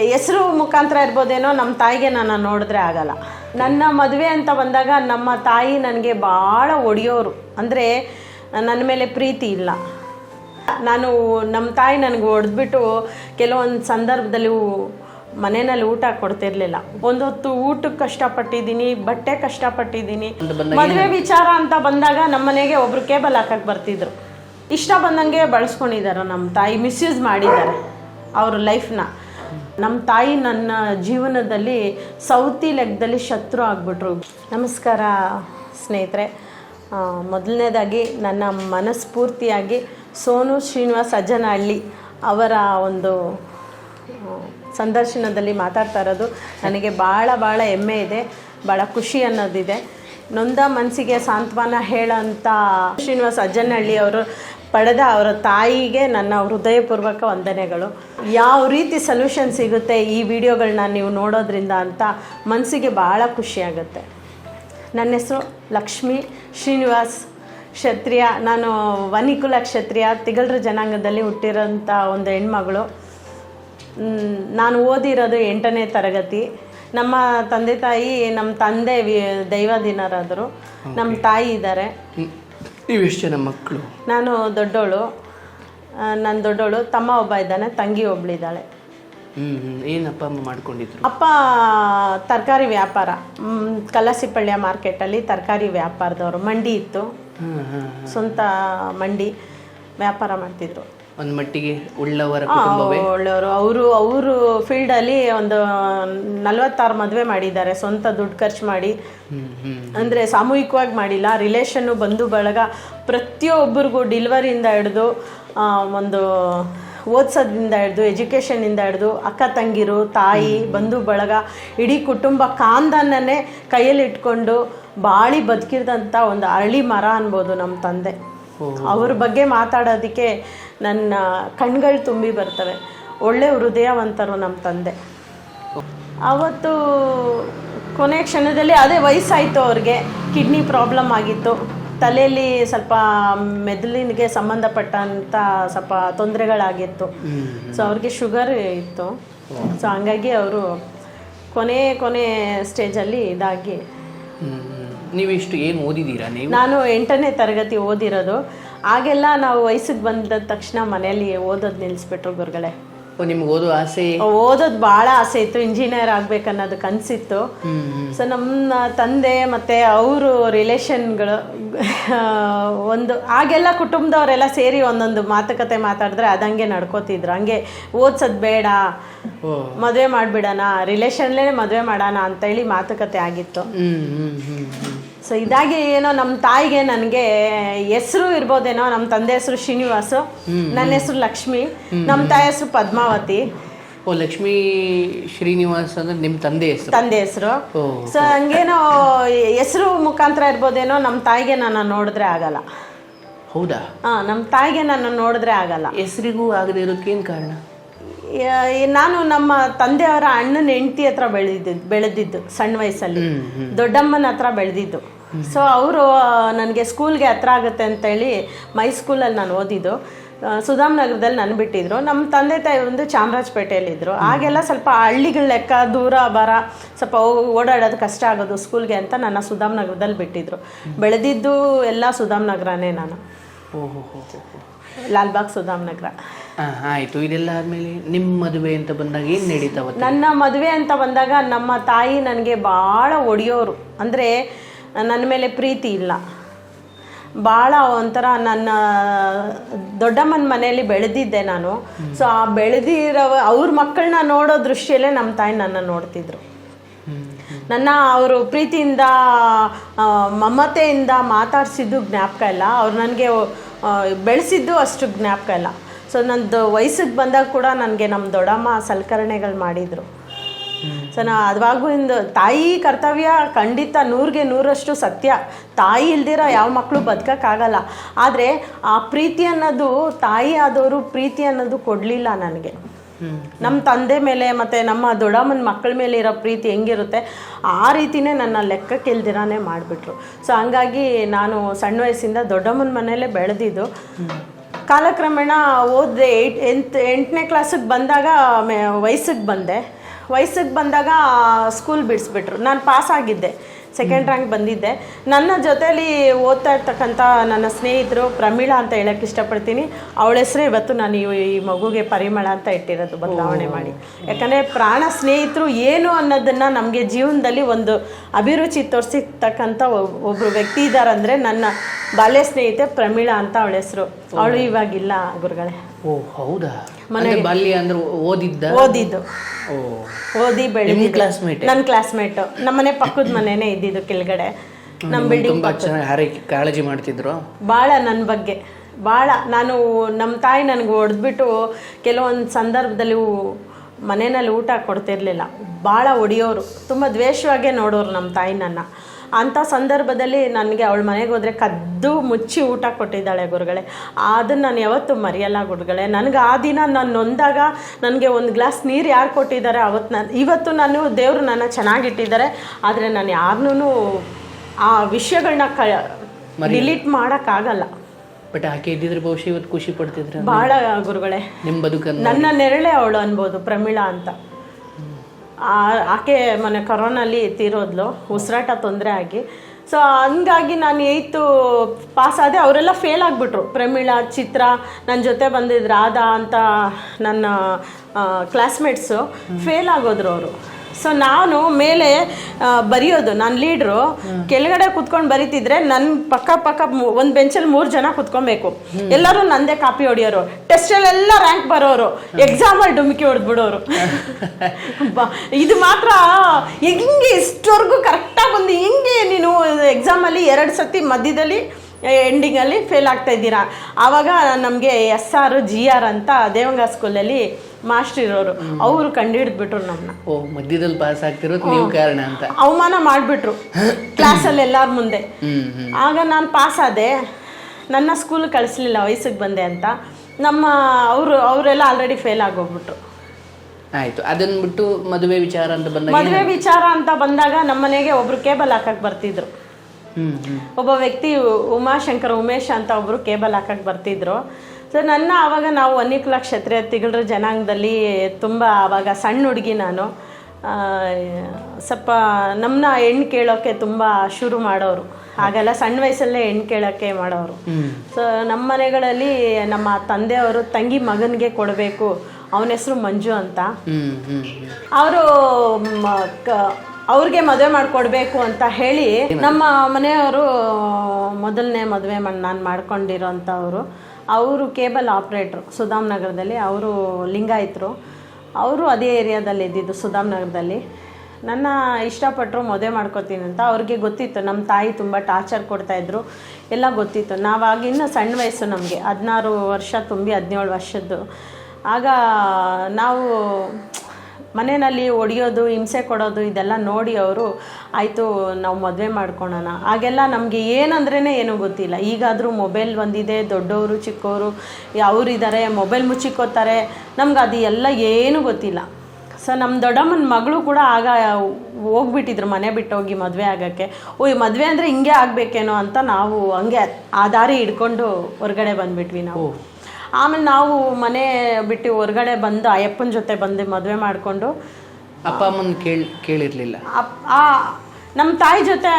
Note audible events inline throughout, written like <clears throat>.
ಹೆಸರು ಮುಖಾಂತರ ಇರ್ಬೋದೇನೋ ನಮ್ಮ ತಾಯಿಗೆ ನಾನು ನೋಡಿದ್ರೆ ಆಗಲ್ಲ. ನನ್ನ ಮದುವೆ ಅಂತ ಬಂದಾಗ ನಮ್ಮ ತಾಯಿ ನನಗೆ ಭಾಳ ಒಡೆಯೋರು. ಅಂದರೆ ನನ್ನ ಮೇಲೆ ಪ್ರೀತಿ ಇಲ್ಲ. ನಾನು ನಮ್ಮ ತಾಯಿ ನನಗೆ ಹೊಡೆದ್ಬಿಟ್ಟು ಕೆಲವೊಂದು ಸಂದರ್ಭದಲ್ಲಿ ಮನೆಯಲ್ಲಿ ಊಟ ಕೊಡ್ತಿರ್ಲಿಲ್ಲ. ಒಂದೊತ್ತು ಊಟಕ್ಕೆ ಕಷ್ಟಪಟ್ಟಿದ್ದೀನಿ ಬಟ್ಟೆ ಕಷ್ಟಪಟ್ಟಿದ್ದೀನಿ. ಮದುವೆ ವಿಚಾರ ಅಂತ ಬಂದಾಗ ನಮ್ಮ ಮನೆಗೆ ಒಬ್ರು ಕೇಬಲ್ ಹಾಕಕ್ಕೆ ಬರ್ತಿದ್ರು. ಇಷ್ಟ ಬಂದಂಗೆ ಬಳಸ್ಕೊಂಡಿದ್ದಾರೆ ನಮ್ಮ ತಾಯಿ ಮಿಸ್ಯೂಸ್ ಮಾಡಿದ್ದಾರೆ ಅವ್ರ ಲೈಫ್ನ. ನಮ್ಮ ತಾಯಿ ನನ್ನ ಜೀವನದಲ್ಲಿ ಸೌತಿ ಲೆಕ್ಕದಲ್ಲಿ ಶತ್ರು ಆಗಿಬಿಟ್ರು. ನಮಸ್ಕಾರ ಸ್ನೇಹಿತರೆ. ಮೊದಲನೇದಾಗಿ ನನ್ನ ಮನಸ್ಫೂರ್ತಿಯಾಗಿ ಸೋನು ಶ್ರೀನಿವಾಸ್ ಅಜ್ಜನಹಳ್ಳಿ ಅವರ ಒಂದು ಸಂದರ್ಶನದಲ್ಲಿ ಮಾತಾಡ್ತಾ ಇರೋದು. ನನಗೆ ಭಾಳ ಭಾಳ ಹೆಮ್ಮೆ ಇದೆ ಭಾಳ ಖುಷಿ ಅನ್ನೋದಿದೆ. ನೊಂದ ಮನಸ್ಸಿಗೆ ಸಾಂತ್ವನ ಹೇಳೋಂಥ ಶ್ರೀನಿವಾಸ್ ಅಜ್ಜನಹಳ್ಳಿ ಅವರು ಪಡೆದ ಅವರ ತಾಯಿಗೆ ನನ್ನ ಹೃದಯಪೂರ್ವಕ ವಂದನೆಗಳು. ಯಾವ ರೀತಿ ಸೊಲ್ಯೂಷನ್ ಸಿಗುತ್ತೆ ಈ ವಿಡಿಯೋಗಳನ್ನ ನೀವು ನೋಡೋದ್ರಿಂದ ಅಂತ ಮನಸ್ಸಿಗೆ ಭಾಳ ಖುಷಿಯಾಗುತ್ತೆ. ನನ್ನ ಹೆಸರು ಲಕ್ಷ್ಮಿ ಶ್ರೀನಿವಾಸ್ ಕ್ಷತ್ರಿಯ. ನಾನು ವನಿಕುಲ ಕ್ಷತ್ರಿಯ ತಿಗಳರ ಜನಾಂಗದಲ್ಲಿ ಹುಟ್ಟಿರೋಂಥ ಒಂದು ಹೆಣ್ಮಗಳು. ನಾನು ಓದಿರೋದು ಎಂಟನೇ ತರಗತಿ. ನಮ್ಮ ತಂದೆ ತಾಯಿ ನಮ್ಮ ತಂದೆ ವಿ ದೈವಾಧೀನರಾದರು. ನಮ್ಮ ತಾಯಿ ಇದ್ದಾರೆ. ನೀವು ಎಷ್ಟು ಜನ ಮಕ್ಕಳು? ನಾನು ದೊಡ್ಡವಳು ನನ್ನ ದೊಡ್ಡವಳು ತಮ್ಮ ಒಬ್ಬ ಇದ್ದಾನೆ ತಂಗಿ ಒಬ್ಳಿದ್ದಾಳೆ. ಹ್ಞೂ ಹ್ಮ್. ಏನು ಅಪ್ಪ ಅಮ್ಮ ಮಾಡ್ಕೊಂಡಿದ್ರು? ಅಪ್ಪ ತರಕಾರಿ ವ್ಯಾಪಾರ. ಕಲಸಿಪಳ್ಯ ಮಾರ್ಕೆಟಲ್ಲಿ ತರಕಾರಿ ವ್ಯಾಪಾರದವರು. ಮಂಡಿ ಇತ್ತು. ಸ್ವಂತ ಮಂಡಿ ವ್ಯಾಪಾರ ಮಾಡ್ತಿದ್ರು. ಒಂದು ಮಟ್ಟಿಗೆ ಉಳ್ಳವರ ಕುಟುಂಬವೇ? ಒಳ್ಳೆಯವರು ಅವರು ಅವರು ಫೀಲ್ಡಲ್ಲಿ ಒಂದು ನಲವತ್ತಾರು ಮದುವೆ ಮಾಡಿದ್ದಾರೆ. ಸ್ವಂತ ದುಡ್ಡು ಖರ್ಚು ಮಾಡಿ. ಅಂದ್ರೆ ಸಾಮೂಹಿಕವಾಗಿ ಮಾಡಿಲ್ಲ. ರಿಲೇಷನ್ನು ಬಂಧು ಬಳಗ ಪ್ರತಿಯೊಬ್ಬರಿಗೂ ಡಿಲ್ವರಿಯಿಂದ ಹಿಡಿದು ಒಂದು ಓದ್ಸೋದ್ರಿಂದ ಹಿಡಿದು ಎಜುಕೇಷನಿಂದ ಹಿಡಿದು ಅಕ್ಕ ತಂಗಿರು ತಾಯಿ ಬಂಧು ಬಳಗ ಇಡೀ ಕುಟುಂಬ ಕಾಂದನ್ನೇ ಕೈಯಲ್ಲಿ ಇಟ್ಕೊಂಡು ಬಾಳಿ ಬದುಕಿದಂಥ ಒಂದು ಅರಳಿ ಮರ ಅನ್ಬೋದು ನಮ್ಮ ತಂದೆ. ಅವ್ರ ಬಗ್ಗೆ ಮಾತಾಡೋದಕ್ಕೆ ನನ್ನ ಕಣ್ಗಳು ತುಂಬಿ ಬರ್ತವೆ. ಒಳ್ಳೆ ಹೃದಯವಂತರು ನಮ್ಮ ತಂದೆ. ಅವತ್ತು ಕೊನೆ ಕ್ಷಣದಲ್ಲಿ ಅದೇ ವಯಸ್ಸಾಯಿತು ಅವ್ರಿಗೆ. ಕಿಡ್ನಿ ಪ್ರಾಬ್ಲಮ್ ಆಗಿತ್ತು. ತಲೆಯಲ್ಲಿ ಸ್ವಲ್ಪ ಮೆದುಳಿಗೆ ಸಂಬಂಧಪಟ್ಟಂಥ ಸ್ವಲ್ಪ ತೊಂದರೆಗಳಾಗಿತ್ತು. ಸೊ ಅವ್ರಿಗೆ ಶುಗರ್ ಇತ್ತು. ಸೊ ಹಂಗಾಗಿ ಅವರು ಕೊನೆ ಕೊನೆ ಸ್ಟೇಜಲ್ಲಿ ಇದಾಗಿ ಹ್ಮ್ ಹ್ಮ್. ನೀವು ಇಷ್ಟು ಏನು ಓದಿದ್ದೀರಾ ನೀವು ನಾನು ಎಂಟನೇ ತರಗತಿ ಓದಿರೋದು ಆಗೆಲ್ಲ ನಾವು ವಯಸ್ಸಿಗೆ ಬಂದ ತಕ್ಷಣ ಮನೆಯಲ್ಲಿ ಓದೋದು ನಿಲ್ಲಿಸ್ಬಿಟ್ರು ಗುರುಗಳೇ ನಿಮ್ಗೆ ಓದೋ ಆಸೆ? ಓದೋದು ಭಾಳ ಆಸೆ ಇತ್ತು ಇಂಜಿನಿಯರ್ ಆಗ್ಬೇಕನ್ನೋದು ಕನಸಿತ್ತು ಸೊ ನಮ್ಮ ತಂದೆ ಮತ್ತು ಅವರು ರಿಲೇಷನ್ಗಳು ಒಂದು ಆಗೆಲ್ಲ ಕುಟುಂಬದವರೆಲ್ಲ ಸೇರಿ ಒಂದೊಂದು ಮಾತುಕತೆ ಮಾತಾಡಿದ್ರೆ ಅದಂಗೆ ನಡ್ಕೋತಿದ್ರು. ಹಂಗೆ ಓದ್ಸೋದು ಬೇಡ ಮದುವೆ ಮಾಡಿಬಿಡೋಣ ರಿಲೇಷನ್ಲೇ ಮದುವೆ ಮಾಡೋಣ ಅಂತೇಳಿ ಮಾತುಕತೆ ಆಗಿತ್ತು. ಸೊ ಇದಾಗಿ ಏನೋ ನಮ್ಮ ತಾಯಿಗೆ ನನಗೆ ಹೆಸರು ಇರ್ಬೋದೇನೋ ನಮ್ಮ ತಂದೆ ಹೆಸರು ಶ್ರೀನಿವಾಸು ನನ್ನ ಹೆಸರು ಲಕ್ಷ್ಮಿ ನಮ್ಮ ತಾಯಿ ಹೆಸರು ಪದ್ಮಾವತಿ. ಓ ಲಕ್ಷ್ಮೀ ಶ್ರೀನಿವಾಸ್ ಅಂದ್ರೆ ನಿಮ್ಮ ತಂದೆ ಹೆಸರು? ತಂದೆ ಹೆಸರು. ಸೊ ಹಂಗೇನೋ ಹೆಸರು ಮುಖಾಂತರ ಇರ್ಬೋದೇನೋ ನಮ್ಮ ತಾಯಿಗೆ ನಾನು ನೋಡಿದ್ರೆ ಆಗಲ್ಲ. ಹೌದಾ? ಹಾಂ ನಮ್ಮ ತಾಯಿಗೆ ನನ್ನ ನೋಡಿದ್ರೆ ಆಗಲ್ಲ. ಹೆಸರಿಗೂ ಆಗದೆ ಇರೋಕ್ಕೇನು ಕಾರಣ? ನಾನು ನಮ್ಮ ತಂದೆಯವರ ಅಣ್ಣನ ಹೆಂಡತಿ ಹತ್ರ ಬೆಳೆದಿದ್ದು ಬೆಳೆದಿದ್ದು ಸಣ್ಣ ವಯಸ್ಸಲ್ಲಿ. ದೊಡ್ಡಮ್ಮನ ಹತ್ರ ಬೆಳೆದಿದ್ದು. ಸೊ ಅವರು ನನಗೆ ಸ್ಕೂಲ್ಗೆ ಹತ್ರ ಆಗುತ್ತೆ ಅಂತೇಳಿ ಮೈ ಸ್ಕೂಲಲ್ಲಿ ನಾನು ಓದಿದ್ದು. ಸುಧಾಮ್ ನಗರದಲ್ಲಿ ನಾನು ಬಿಟ್ಟಿದ್ರು. ನಮ್ಮ ತಂದೆ ತಾಯಿ ಒಂದು ಚಾಮರಾಜಪೇಟೆಯಲ್ಲಿದ್ದರು ಆಗೆಲ್ಲ ಸ್ವಲ್ಪ ಹಳ್ಳಿಗಳ ಲೆಕ್ಕ ದೂರ ಬರ ಸ್ವಲ್ಪ ಓಡಾಡೋದು ಕಷ್ಟ ಆಗೋದು ಸ್ಕೂಲ್ಗೆ ಅಂತ ನನ್ನ ಸುಧಾಮ್ ನಗರದಲ್ಲಿ ಬಿಟ್ಟಿದ್ರು ಬೆಳೆದಿದ್ದು ಎಲ್ಲ ಸುಧಾಮ್ ನಗರನೇ ನಾನು ಲಾಲ್ಬಾಗ್ ಸುಧಾಮ್ ನಗರ ಆಯಿತು. ಇದೆಲ್ಲ ಆದಮೇಲೆ ನಿಮ್ಮ ಮದುವೆ ಅಂತ ಬಂದಾಗ ಏನು ನಡೀತಾವ ನನ್ನ ಮದುವೆ ಅಂತ ಬಂದಾಗ ನಮ್ಮ ತಾಯಿ ನನಗೆ ಭಾಳ ಒಡೆಯೋರು. ಅಂದರೆ ನನ್ನ ಮೇಲೆ ಪ್ರೀತಿ ಇಲ್ಲ. ಭಾಳ ಒಂಥರ ನನ್ನ ದೊಡ್ಡಮ್ಮನ ಮನೆಯಲ್ಲಿ ಬೆಳೆದಿದ್ದೆ ನಾನು. ಸೊ ಆ ಬೆಳೆದಿರೋ ಅವ್ರ ಮಕ್ಕಳನ್ನ ನೋಡೋ ದೃಶ್ಯಲ್ಲೇ ನಮ್ಮ ತಾಯಿ ನನ್ನ ನೋಡ್ತಿದ್ರು. ನನ್ನ ಅವರು ಪ್ರೀತಿಯಿಂದ ಮಮತೆಯಿಂದ ಮಾತಾಡಿಸಿದ್ದು ಜ್ಞಾಪಕ ಇಲ್ಲ. ಅವ್ರು ನನಗೆ ಬೆಳೆಸಿದ್ದು ಅಷ್ಟು ಜ್ಞಾಪಕ ಇಲ್ಲ. ಸೊ ನಂದು ವಯಸ್ಸಿಗೆ ಬಂದಾಗ ಕೂಡ ನನಗೆ ನಮ್ಮ ದೊಡ್ಡಮ್ಮ ಸಲಕರಣೆಗಳು ಮಾಡಿದರು. ಸೊ ನಾ ಅವಾಗೂ ತಾಯಿ ಕರ್ತವ್ಯ ಖಂಡಿತ ನೂರಿಗೆ ನೂರಷ್ಟು ಸತ್ಯ. ತಾಯಿ ಇಲ್ದಿರೋ ಯಾವ ಮಕ್ಕಳು ಬದುಕೋಕ್ಕಾಗಲ್ಲ. ಆದರೆ ಆ ಪ್ರೀತಿ ಅನ್ನೋದು ತಾಯಿ ಆದವರು ಪ್ರೀತಿ ಅನ್ನೋದು ಕೊಡಲಿಲ್ಲ ನನಗೆ. ನಮ್ಮ ತಂದೆ ಮೇಲೆ ಮತ್ತು ನಮ್ಮ ದೊಡ್ಡಮ್ಮನ ಮಕ್ಕಳ ಮೇಲೆ ಇರೋ ಪ್ರೀತಿ ಹೆಂಗಿರುತ್ತೆ, ಆ ರೀತಿನೇ ನನ್ನ ಲೆಕ್ಕಕ್ಕೆ ಇಲ್ದಿರಾನೇ ಮಾಡಿಬಿಟ್ರು. ಸೊ ಹಂಗಾಗಿ ನಾನು ಸಣ್ಣ ವಯಸ್ಸಿಂದ ದೊಡ್ಡಮ್ಮನ ಮನೆಯಲ್ಲೇ ಬೆಳೆದಿದ್ದು. ಕಾಲಕ್ರಮೇಣ ಓದಿದೆ ಏಯ್ಟ್ ಎಂಟು ಎಂಟನೇ ಕ್ಲಾಸಿಗೆ ಬಂದಾಗ ವಯಸ್ಸಿಗೆ ಬಂದೆ. ವಯಸ್ಸಿಗೆ ಬಂದಾಗ ಸ್ಕೂಲ್ ಬಿಡಿಸ್ಬಿಟ್ರು. ನಾನು ಪಾಸ್ ಆಗಿದ್ದೆ. ಸೆಕೆಂಡ್ ರ್ಯಾಂಕ್ ಬಂದಿದ್ದೆ. ನನ್ನ ಜೊತೇಲಿ ಓದ್ತಾ ಇರ್ತಕ್ಕಂಥ ನನ್ನ ಸ್ನೇಹಿತರು ಪ್ರಮೀಳಾ ಅಂತ ಹೇಳಕ್ಕೆ ಇಷ್ಟಪಡ್ತೀನಿ. ಅವಳ ಹೆಸರೇ ಇವತ್ತು ನಾನು ಈ ಈ ಮಗುಗೆ ಪರಿಮಳ ಅಂತ ಇಟ್ಟಿರೋದು ಬದಲಾವಣೆ ಮಾಡಿ. ಯಾಕಂದರೆ ಪ್ರಾಣ ಸ್ನೇಹಿತರು ಏನು ಅನ್ನೋದನ್ನು ನಮಗೆ ಜೀವನದಲ್ಲಿ ಒಂದು ಅಭಿರುಚಿ ತೋರಿಸಿರ್ತಕ್ಕಂಥ ಒಬ್ಬರು ವ್ಯಕ್ತಿ ಇದ್ದಾರೆ ಅಂದರೆ ನನ್ನ ಬಾಲ್ಯ ಸ್ನೇಹಿತೆ ಪ್ರಮೀಳಾ ಅಂತ ಅವಳ ಹೆಸರು. ಅವಳು ಇವಾಗಿಲ್ಲ ಗುರುಗಳೇ. ಓ ಹೌದಾ? ಮನೆ ಬಾಲ್ಯ ಅಂದ್ರೆ ಓದಿದ್ದ? ಓದಿದ್ದು. ಓ. ಓದಿ ಬೆಳೆದಿದ್ದು. ಕ್ಲಾಸ್ಮೇಟ್ ನನ್ನ ಕ್ಲಾಸ್ಮೇಟ್ ನಮ್ಮನೆ ಪಕ್ಕದ ಮನೆನೇ ಇದ್ದಿದ್ದು ಕೆಳಗಡೆ. ನಮ್ಮ ಬಿಲ್ಡಿಂಗ್ ತುಂಬಾ ಚೆನ್ನಾಗಿ ಹಾರೈಕೆ ಕಾಳಜಿ ಮಾಡ್ತಿದ್ರು? ಭಾಳ ನನ್ನ ಬಗ್ಗೆ. ಭಾಳ ನಾನು ನಮ್ಮ ತಾಯಿ ನನಗೆ ಹೊಡೆದ್ಬಿಟ್ಟು ಕೆಲವೊಂದು ಸಂದರ್ಭದಲ್ಲಿ ಮನೆಯಲ್ಲಿ ಊಟ ಕೊಡ್ತಿರ್ಲಿಲ್ಲ. ಭಾಳ ಹೊಡಿಯೋರು ತುಂಬ ದ್ವೇಷವಾಗೇ ನೋಡೋರು ನಮ್ಮ ತಾಯಿ ನನ್ನ. ಅಂಥ ಸಂದರ್ಭದಲ್ಲಿ ನನಗೆ ಅವಳ ಮನೆಗೆ ಹೋದರೆ ಕದ್ದು ಮುಚ್ಚಿ ಊಟ ಕೊಟ್ಟಿದ್ದಾಳೆ ಗುರುಗಳೇ. ಅದನ್ನು ನಾನು ಯಾವತ್ತೂ ಮರೆಯಲ್ಲ ಗುರುಗಳೇ. ನನಗೆ ಆ ದಿನ ನಾನು ನೊಂದಾಗ ನನಗೆ ಒಂದು ಗ್ಲಾಸ್ ನೀರು ಯಾರು ಕೊಟ್ಟಿದ್ದಾರೆ ಅವತ್ತು ನಾನು ಇವತ್ತು ನಾನು ದೇವರು ನನ್ನ ಚೆನ್ನಾಗಿಟ್ಟಿದ್ದಾರೆ. ಆದರೆ ನಾನು ಯಾರನ್ನೂ ಆ ವಿಷಯಗಳನ್ನ ಕ ಡಿಲೀಟ್ ಮಾಡೋಕ್ಕಾಗಲ್ಲ. ಬಟ್ ಆಕೆ ಇದ್ದಿದ್ರೆ ಬಹುಶಃ ಇವತ್ತು ಖುಷಿ ಪಡ್ತಿದ್ರೆ ಬಹಳ ಗುರುಗಳೇ. ನಿಮ್ಮ ಬದುಕನ್ನು ನನ್ನ ನೆರಳೆ ಅವಳು ಅನ್ಬೋದು ಪ್ರಮೀಳಾ ಅಂತ. ಆಕೆ ಮೊನ್ನೆ ಕೊರೋನಲ್ಲಿ ತೀರೋದ್ಲು. ಉಸಿರಾಟ ತೊಂದರೆ ಆಗಿ. ಸೊ ಹಂಗಾಗಿ ನಾನು ಏಯ್ತು ಪಾಸ್ ಆದೆ ಅವರೆಲ್ಲ ಫೇಲ್ ಆಗಿಬಿಟ್ರು. ಪ್ರಮೀಳಾ ಚಿತ್ರ ನನ್ನ ಜೊತೆ ಬಂದಿದ್ರು ರಾಧಾ ಅಂತ ನನ್ನ ಕ್ಲಾಸ್ಮೇಟ್ಸು ಫೇಲ್ ಆಗೋದ್ರು ಅವರು. ಸೊ ನಾನು ಮೇಲೆ ಬರೆಯೋದು, ನಾನು ಲೀಡ್ರು ಕೆಳಗಡೆ ಕುತ್ಕೊಂಡು ಬರೀತಿದ್ರೆ ನನ್ನ ಪಕ್ಕ ಪಕ್ಕ ಒಂದು ಬೆಂಚಲ್ಲಿ ಮೂರು ಜನ ಕುತ್ಕೊಬೇಕು. ಎಲ್ಲರೂ ನಂದೇ ಕಾಪಿ ಹೊಡಿಯೋರು. ಟೆಸ್ಟಲ್ಲೆಲ್ಲ ರ್ಯಾಂಕ್ ಬರೋರು. ಎಕ್ಸಾಮಲ್ಲಿ ಡುಮಿಕಿ ಹೊಡೆದ್ಬಿಡೋರು. ಇದು ಮಾತ್ರ ಹೆಂಗೆ ಇಷ್ಟವರೆಗೂ ಕರೆಕ್ಟಾಗಿ ಬಂದು ಹೆಂಗೆ ನೀನು ಎಕ್ಸಾಮಲ್ಲಿ ಎರಡು ಸತಿ ಮಧ್ಯದಲ್ಲಿ ಎಂಡಿಂಗಲ್ಲಿ ಫೇಲ್ ಆಗ್ತಾ ಇದ್ದೀರಾ? ಆವಾಗ ನಮಗೆ ಎಸ್ ಆರ್, ಜಿ ಆರ್ ಅಂತ ದೇವಂಗ ಸ್ಕೂಲಲ್ಲಿ ಮಾಸ್ಟರ್ ಇರೋರು. ಅವರು ಕಂಡುಹಿಡಿದ್ಬಿಟ್ರು ನಮ್ಮನ್ನ ಓ ಮಧ್ಯದಲ್ಲಿ ಪಾಸ್ ಆಗ್ತಿರೋದು ನೀವು ಕಾರಣ ಅಂತ. ಅವಮಾನ ಮಾಡಿಬಿಟ್ರು. ಕ್ಲಾಸಲ್ಲಿ ಎಲ್ಲರ ಮುಂದೆ. ಆಗ ನಾನು ಪಾಸ್ ಆದೆ. ನನ್ನ ಸ್ಕೂಲ್ ಕಳಿಸ್ಲಿಲ್ಲ ವಯಸ್ಸಿಗೆ ಬಂದೆ ಅಂತ. ನಮ್ಮ ಅವರು ಅವರೆಲ್ಲ ಆಲ್ರೆಡಿ ಫೇಲ್ ಆಗೋಗ್ಬಿಟ್ರು. ಆಯ್ತು. ಅದನ್ನ ಬಿಟ್ಟು ಮದುವೆ ವಿಚಾರ ಅಂತ ಬಂದಾಗ ಮದುವೆ ವಿಚಾರ ಅಂತ ಬಂದಾಗ ನಮ್ಮ ಮನೆಗೆ ಒಬ್ರು ಕೇಬಲ್ ಹಾಕಕ್ ಬರ್ತಿದ್ರು. ಒಬ್ಬ ವ್ಯಕ್ತಿ ಉಮಾಶಂಕರ್ ಉಮೇಶ್ ಅಂತ ಒಬ್ರು ಕೇಬಲ್ ಹಾಕಕ್ಕೆ ಬರ್ತಿದ್ರು. ಸೊ ನನ್ನ ಆವಾಗ ನಾವು ವನ್ನಿಕುಲ ಕ್ಷತ್ರಿಯ ತಿಗಳರ ಜನಾಂಗದಲ್ಲಿ ತುಂಬ ಆವಾಗ ಸಣ್ಣ ಹುಡುಗಿ ನಾನು. ಸ್ವಲ್ಪ ನಮ್ಮನ್ನ ಹೆಣ್ಣು ಕೇಳೋಕ್ಕೆ ತುಂಬ ಶುರು ಮಾಡೋರು. ಹಾಗೆಲ್ಲ ಸಣ್ಣ ವಯಸ್ಸಲ್ಲೇ ಹೆಣ್ಣು ಕೇಳೋಕ್ಕೆ ಮಾಡೋರು. ಸೊ ನಮ್ಮ ಮನೆಗಳಲ್ಲಿ ನಮ್ಮ ತಂದೆಯವರು ತಂಗಿ ಮಗನಿಗೆ ಕೊಡಬೇಕು ಅವನ ಹೆಸರು ಮಂಜು ಅಂತ. ಅವರು ಅವ್ರಿಗೆ ಮದುವೆ ಮಾಡಿಕೊಡ್ಬೇಕು ಅಂತ ಹೇಳಿ ನಮ್ಮ ಮನೆಯವರು ಮೊದಲನೇ ಮದುವೆ ಮಾಡಿ ನಾನು ಮಾಡ್ಕೊಂಡಿರೋಂಥವ್ರು. ಅವರು ಕೇಬಲ್ ಆಪ್ರೇಟ್ರು ಸುಧಾಮ್ ನಗರದಲ್ಲಿ, ಅವರು ಲಿಂಗಾಯಿತರು. ಅವರು ಅದೇ ಏರಿಯಾದಲ್ಲಿ ಇದ್ದಿದ್ದು ಸುಧಾಮ್ ನಗರದಲ್ಲಿ. ನನ್ನ ಇಷ್ಟಪಟ್ಟರು ಮದುವೆ ಮಾಡ್ಕೋತೀನಿ ಅಂತ. ಅವ್ರಿಗೆ ಗೊತ್ತಿತ್ತು ನಮ್ಮ ತಾಯಿ ತುಂಬ ಟಾರ್ಚರ್ ಕೊಡ್ತಾಯಿದ್ರು ಎಲ್ಲ ಗೊತ್ತಿತ್ತು. ನಾವಾಗಿನ್ನ ಸಣ್ಣ ವಯಸ್ಸು ನಮಗೆ, ಹದಿನಾರು ವರ್ಷ ತುಂಬಿ ಹದಿನೇಳು ವರ್ಷದ್ದು. ಆಗ ನಾವು ಮನೆಯಲ್ಲಿ ಒಡೆಯೋದು, ಹಿಂಸೆ ಕೊಡೋದು, ಇದೆಲ್ಲ ನೋಡಿ ಅವರು, ಆಯಿತು, ನಾವು ಮದುವೆ ಮಾಡ್ಕೊಳೋಣ. ಆಗೆಲ್ಲ ನಮಗೆ ಏನಂದ್ರೇ ಏನೂ ಗೊತ್ತಿಲ್ಲ. ಈಗಾದರೂ ಮೊಬೈಲ್ ಬಂದಿದೆ, ದೊಡ್ಡವರು ಚಿಕ್ಕವರು ಅವರಿದ್ದಾರೆ ಮೊಬೈಲ್ ಮುಚ್ಚಿಕ್ಕೋತಾರೆ. ನಮ್ಗೆ ಅದು ಎಲ್ಲ ಏನೂ ಗೊತ್ತಿಲ್ಲ. ಸೊ ನಮ್ಮ ದೊಡ್ಡಮ್ಮನ ಮಗಳು ಕೂಡ ಆಗ ಹೋಗ್ಬಿಟ್ಟಿದ್ರು ಮನೆ ಬಿಟ್ಟು ಹೋಗಿ ಮದುವೆ ಆಗೋಕ್ಕೆ. ಓ ಈ ಮದುವೆ ಅಂದರೆ ಹಿಂಗೆ ಆಗಬೇಕೇನೋ ಅಂತ ನಾವು ಹಂಗೆ ಆ ದಾರಿ ಹಿಡ್ಕೊಂಡು ಹೊರಗಡೆ ಬಂದ್ಬಿಟ್ವಿ ನಾವು. ಆಮೇಲೆ ನಾವು ಮನೆ ಬಿಟ್ಟು ಹೊರಗಡೆ ಬಂದು ಅಯ್ಯಪ್ಪನ ಜೊತೆ ಬಂದು ಮದುವೆ ಮಾಡಿಕೊಂಡು ಅಪ್ಪ ಅಮ್ಮನ ಕೇಳಿರಲಿಲ್ಲ. ಕೇಳಿರ್ಲಿಲ್ಲ ಆ ನಮ್ಮ ತಾಯಿ ಜೊತೆ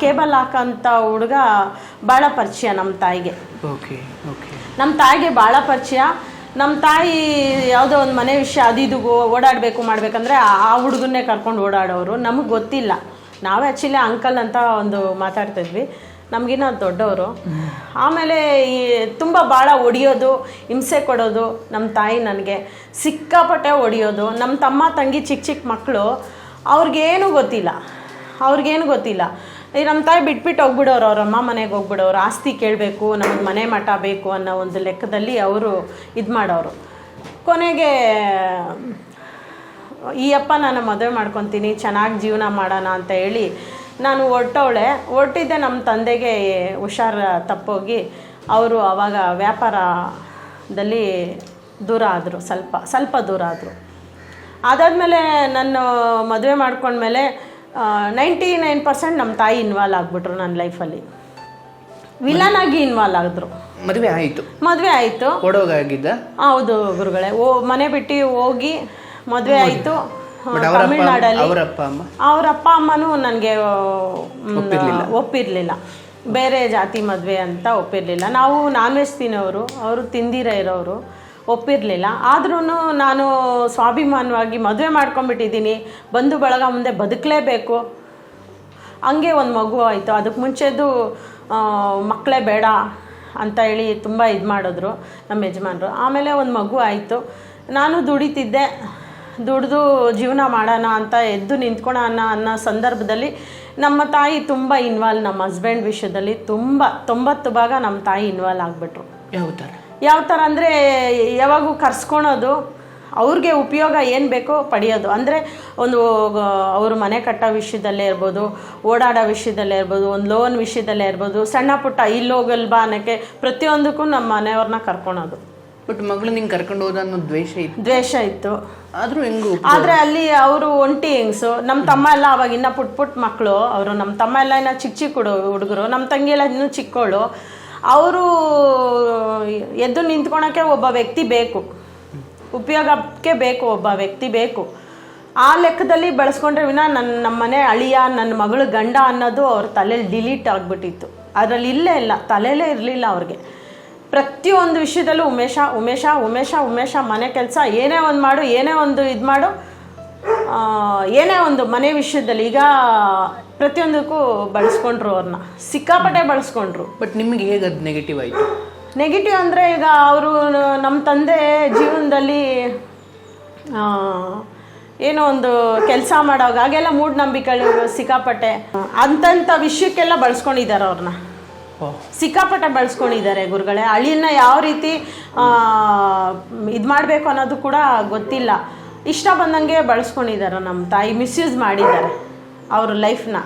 ಕೇಬಲ್ ಹಾಕೋಂಥ ಹುಡುಗ ಭಾಳ ಪರಿಚಯ ನಮ್ಮ ತಾಯಿಗೆ. Okay okay. ನಮ್ಮ ತಾಯಿಗೆ ಭಾಳ ಪರಿಚಯ. ನಮ್ಮ ತಾಯಿ ಯಾವುದೋ ಒಂದು ಮನೆ ವಿಷಯ ಅದು ಇದು ಓಡಾಡಬೇಕು ಮಾಡ್ಬೇಕಂದ್ರೆ ಆ- ಆ ಹುಡುಗನ್ನೇ ಕರ್ಕೊಂಡು ಓಡಾಡೋರು. ನಮಗೆ ಗೊತ್ತಿಲ್ಲ. ನಾವೇ ಆ್ಯಕ್ಚುಲಿ ಅಂಕಲ್ ಅಂತ ಒಂದು ಮಾತಾಡ್ತಿದ್ವಿ ನಮಗಿನ್ನ ದೊಡ್ಡವರು. ಆಮೇಲೆ ಈ ತುಂಬ ಭಾಳ ಹೊಡಿಯೋದು ಹಿಂಸೆ ಕೊಡೋದು ನಮ್ಮ ತಾಯಿ ನನಗೆ. ಸಿಕ್ಕಾಪಟ್ಟೆ ಹೊಡಿಯೋದು ನಮ್ಮ ತಮ್ಮ, ತಂಗಿ ಚಿಕ್ಕ ಚಿಕ್ಕ ಮಕ್ಕಳು ಅವ್ರಿಗೇನು ಗೊತ್ತಿಲ್ಲ. ಅವ್ರಿಗೇನು ಗೊತ್ತಿಲ್ಲ. ಈ ನಮ್ಮ ತಾಯಿ ಬಿಟ್ಬಿಟ್ಟು ಹೋಗ್ಬಿಡೋರು, ಅವ್ರ ಅಮ್ಮ ಮನೆಗೆ ಹೋಗ್ಬಿಡೋರು. ಆಸ್ತಿ ಕೇಳಬೇಕು ನಮ್ಮ ಮನೆ ಮಠ ಬೇಕು ಅನ್ನೋ ಒಂದು ಲೆಕ್ಕದಲ್ಲಿ ಅವರು ಇದು ಮಾಡೋರು. ಕೊನೆಗೆ, ಈ ಅಪ್ಪ ನಾನು ಮದುವೆ ಮಾಡ್ಕೊತೀನಿ, ಚೆನ್ನಾಗಿ ಜೀವನ ಮಾಡೋಣ ಅಂತ ಹೇಳಿ ನಾನು ಹೊರ್ಟವಳೆ. ಹೊರಟಿದ್ದೆ ನಮ್ಮ ತಂದೆಗೆ ಹುಷಾರ ತಪ್ಪೋಗಿ. ಅವರು ಆವಾಗ ವ್ಯಾಪಾರದಲ್ಲಿ ದೂರ ಆದರು ಸ್ವಲ್ಪ ಸ್ವಲ್ಪ ದೂರ ಆದರು. ಅದಾದಮೇಲೆ ನಾನು ಮದುವೆ ಮಾಡ್ಕೊಂಡ್ಮೇಲೆ ನೈಂಟಿ ನೈನ್ ಪರ್ಸೆಂಟ್ ನಮ್ಮ ತಾಯಿ ಇನ್ವಾಲ್ವ್ ಆಗಿಬಿಟ್ರು ನನ್ನ ಲೈಫಲ್ಲಿ. ವಿಲನ್ ಆಗಿ ಇನ್ವಾಲ್ವ್ ಆದರು. ಮದುವೆ ಆಯಿತು. ಮದುವೆ ಆಯಿತು. ಹೌದು ಗುರುಗಳೇ. ಓ ಮನೆ ಬಿಟ್ಟು ಹೋಗಿ ಮದುವೆ ಆಯಿತು. ತಮಿಳ್ನಾಡಲ್ಲಿ ಅವರ ಅಪ್ಪ ಅಮ್ಮನೂ ನನಗೆ ಒಪ್ಪಿರಲಿಲ್ಲ. ಬೇರೆ ಜಾತಿ ಮದುವೆ ಅಂತ ಒಪ್ಪಿರಲಿಲ್ಲ. ನಾವು ನಾನ್ ವೆಜ್ ತಿನ್ನೋರು ಅವರು ತಿಂದಿರ ಇರೋರು ಒಪ್ಪಿರಲಿಲ್ಲ. ಆದ್ರೂ ನಾನು ಸ್ವಾಭಿಮಾನವಾಗಿ ಮದುವೆ ಮಾಡ್ಕೊಂಡ್ಬಿಟ್ಟಿದ್ದೀನಿ. ಬಂಧು ಬಳಗ ಮುಂದೆ ಬದುಕಲೇಬೇಕು. ಹಂಗೆ ಒಂದು ಮಗು ಆಯಿತು. ಅದಕ್ಕೆ ಮುಂಚೆದು ಮಕ್ಕಳೇ ಬೇಡ ಅಂತ ಹೇಳಿ ತುಂಬ ಇದು ಮಾಡಿದ್ರು ನಮ್ಮ ಯಜಮಾನರು. ಆಮೇಲೆ ಒಂದು ಮಗು ಆಯಿತು. ನಾನು ದುಡಿತಿದ್ದೆ. ದುಡಿದು ಜೀವನ ಮಾಡೋಣ ಅಂತ ಎದ್ದು ನಿಂತ್ಕೊಳ್ಳೋಣ ಅನ್ನೋ ಸಂದರ್ಭದಲ್ಲಿ ನಮ್ಮ ತಾಯಿ ತುಂಬ ಇನ್ವಾಲ್ವ್ ನಮ್ಮ ಹಸ್ಬೆಂಡ್ ವಿಷಯದಲ್ಲಿ ತುಂಬ ತೊಂಬತ್ತು ಭಾಗ ನಮ್ಮ ತಾಯಿ ಇನ್ವಾಲ್ವ್ ಆಗಿಬಿಟ್ರು. ಯಾವ ಥರ? ಯಾವ ಥರ ಅಂದರೆ ಯಾವಾಗೂ ಕರ್ಸ್ಕೊಳೋದು ಅವ್ರಿಗೆ ಉಪಯೋಗ ಏನು ಬೇಕೋ ಪಡೆಯೋದು. ಅಂದರೆ ಒಂದು ಅವರು ಮನೆ ಕಟ್ಟೋ ವಿಷಯದಲ್ಲೇ ಇರ್ಬೋದು ಓಡಾಡೋ ವಿಷಯದಲ್ಲೇ ಇರ್ಬೋದು ಒಂದು ಲೋನ್ ವಿಷಯದಲ್ಲೇ ಇರ್ಬೋದು ಸಣ್ಣ ಪುಟ್ಟ ಇಲ್ಲೋಗಲ್ಬಾ ಅನ್ನೋಕ್ಕೆ ಪ್ರತಿಯೊಂದಕ್ಕೂ ನಮ್ಮ ಮನೆಯವ್ರನ್ನ ಕರ್ಕೊಳೋದು. ಬಟ್ ಮಗಳು ನಿಂಗೆ ಕರ್ಕೊಂಡು ಹೋದ ಅನ್ನೋ ದ್ವೇಷ ಇತ್ತು? ದ್ವೇಷ ಇತ್ತು. ಆದ್ರೂ ಹೆಂಗು ಆದ್ರೆ ಅಲ್ಲಿ ಅವರು ಒಂಟಿ ಹೆಂಗ್ಸು ನಮ್ಮ ತಮ್ಮ ಎಲ್ಲ ಅವಾಗ ಇನ್ನ ಪುಟ್ ಪುಟ್ ಮಕ್ಕಳು ಅವರು ನಮ್ಮ ತಮ್ಮ ಎಲ್ಲ ಇನ್ನ ಚಿಕ್ಕ ಚಿಕ್ಕ ಹುಡು ಹುಡುಗರು ನಮ್ಮ ತಂಗಿ ಎಲ್ಲ ಇನ್ನೂ ಚಿಕ್ಕವಳು ಅವರು ಎದ್ದು ನಿಂತ್ಕೊಳಕ್ಕೆ ಒಬ್ಬ ವ್ಯಕ್ತಿ ಬೇಕು. ಉಪಯೋಗಕ್ಕೆ ಬೇಕು ಒಬ್ಬ ವ್ಯಕ್ತಿ ಬೇಕು. ಆ ಲೆಕ್ಕದಲ್ಲಿ ಬಳಸ್ಕೊಂಡ್ರೆ ವಿನ ನನ್ನ ನಮ್ಮ ಮನೆ ಅಳಿಯ ನನ್ನ ಮಗಳು ಗಂಡ ಅನ್ನೋದು ಅವ್ರ ತಲೆಯಲ್ಲಿ ಡಿಲೀಟ್ ಆಗಿಬಿಟ್ಟಿತ್ತು. ಅದರಲ್ಲಿ ಇಲ್ಲೇ ಇಲ್ಲ ತಲೆಯಲ್ಲೇ ಇರಲಿಲ್ಲ ಅವ್ರಿಗೆ. ಪ್ರತಿಯೊಂದು ವಿಷಯದಲ್ಲೂ ಉಮೇಶ ಉಮೇಶ ಉಮೇಶ ಉಮೇಶ ಮನೆ ಕೆಲಸ ಏನೇ ಒಂದು ಮಾಡು ಏನೇ ಒಂದು ಇದು ಮಾಡು. ಏನೇ ಒಂದು ಮನೆ ವಿಷಯದಲ್ಲಿ ಈಗ ಪ್ರತಿಯೊಂದಕ್ಕೂ ಬಳಸ್ಕೊಂಡ್ರು ಅವ್ರನ್ನ ಸಿಕ್ಕಾಪಟ್ಟೆ ಬಳಸ್ಕೊಂಡ್ರು. ಬಟ್ ನಿಮಗೆ ಹೇಗೆ ಅದು ನೆಗೆಟಿವ್ ಆಯಿತು? ನೆಗೆಟಿವ್ ಅಂದರೆ ಈಗ ಅವರು ನಮ್ಮ ತಂದೆ ಜೀವನದಲ್ಲಿ ಏನೋ ಒಂದು ಕೆಲಸ ಮಾಡೋವಾಗ ಹಾಗೆಲ್ಲ ಮೂಢನಂಬಿಕೆಗಳು ಸಿಕ್ಕಾಪಟ್ಟೆ. ಅಂತಂಥ ವಿಷಯಕ್ಕೆಲ್ಲ ಬಳಸ್ಕೊಂಡಿದ್ದಾರೆ ಅವ್ರನ್ನ ಸಿಕ್ಕಾಪಟ್ಟೆ ಬಳಸ್ಕೊಂಡಿದ್ದಾರೆ ಗುರುಗಳೇ. ಅಳಿಯನ್ನ ಯಾವ ರೀತಿ ಇದು ಮಾಡಬೇಕು ಅನ್ನೋದು ಕೂಡ ಗೊತ್ತಿಲ್ಲ. ಇಷ್ಟ ಬಂದಂಗೆ ಬಳಸ್ಕೊಂಡಿದ್ದಾರೆ ನಮ್ಮ ತಾಯಿ, ಮಿಸ್ಯೂಸ್ ಮಾಡಿದ್ದಾರೆ ಅವ್ರ ಲೈಫ್ನ.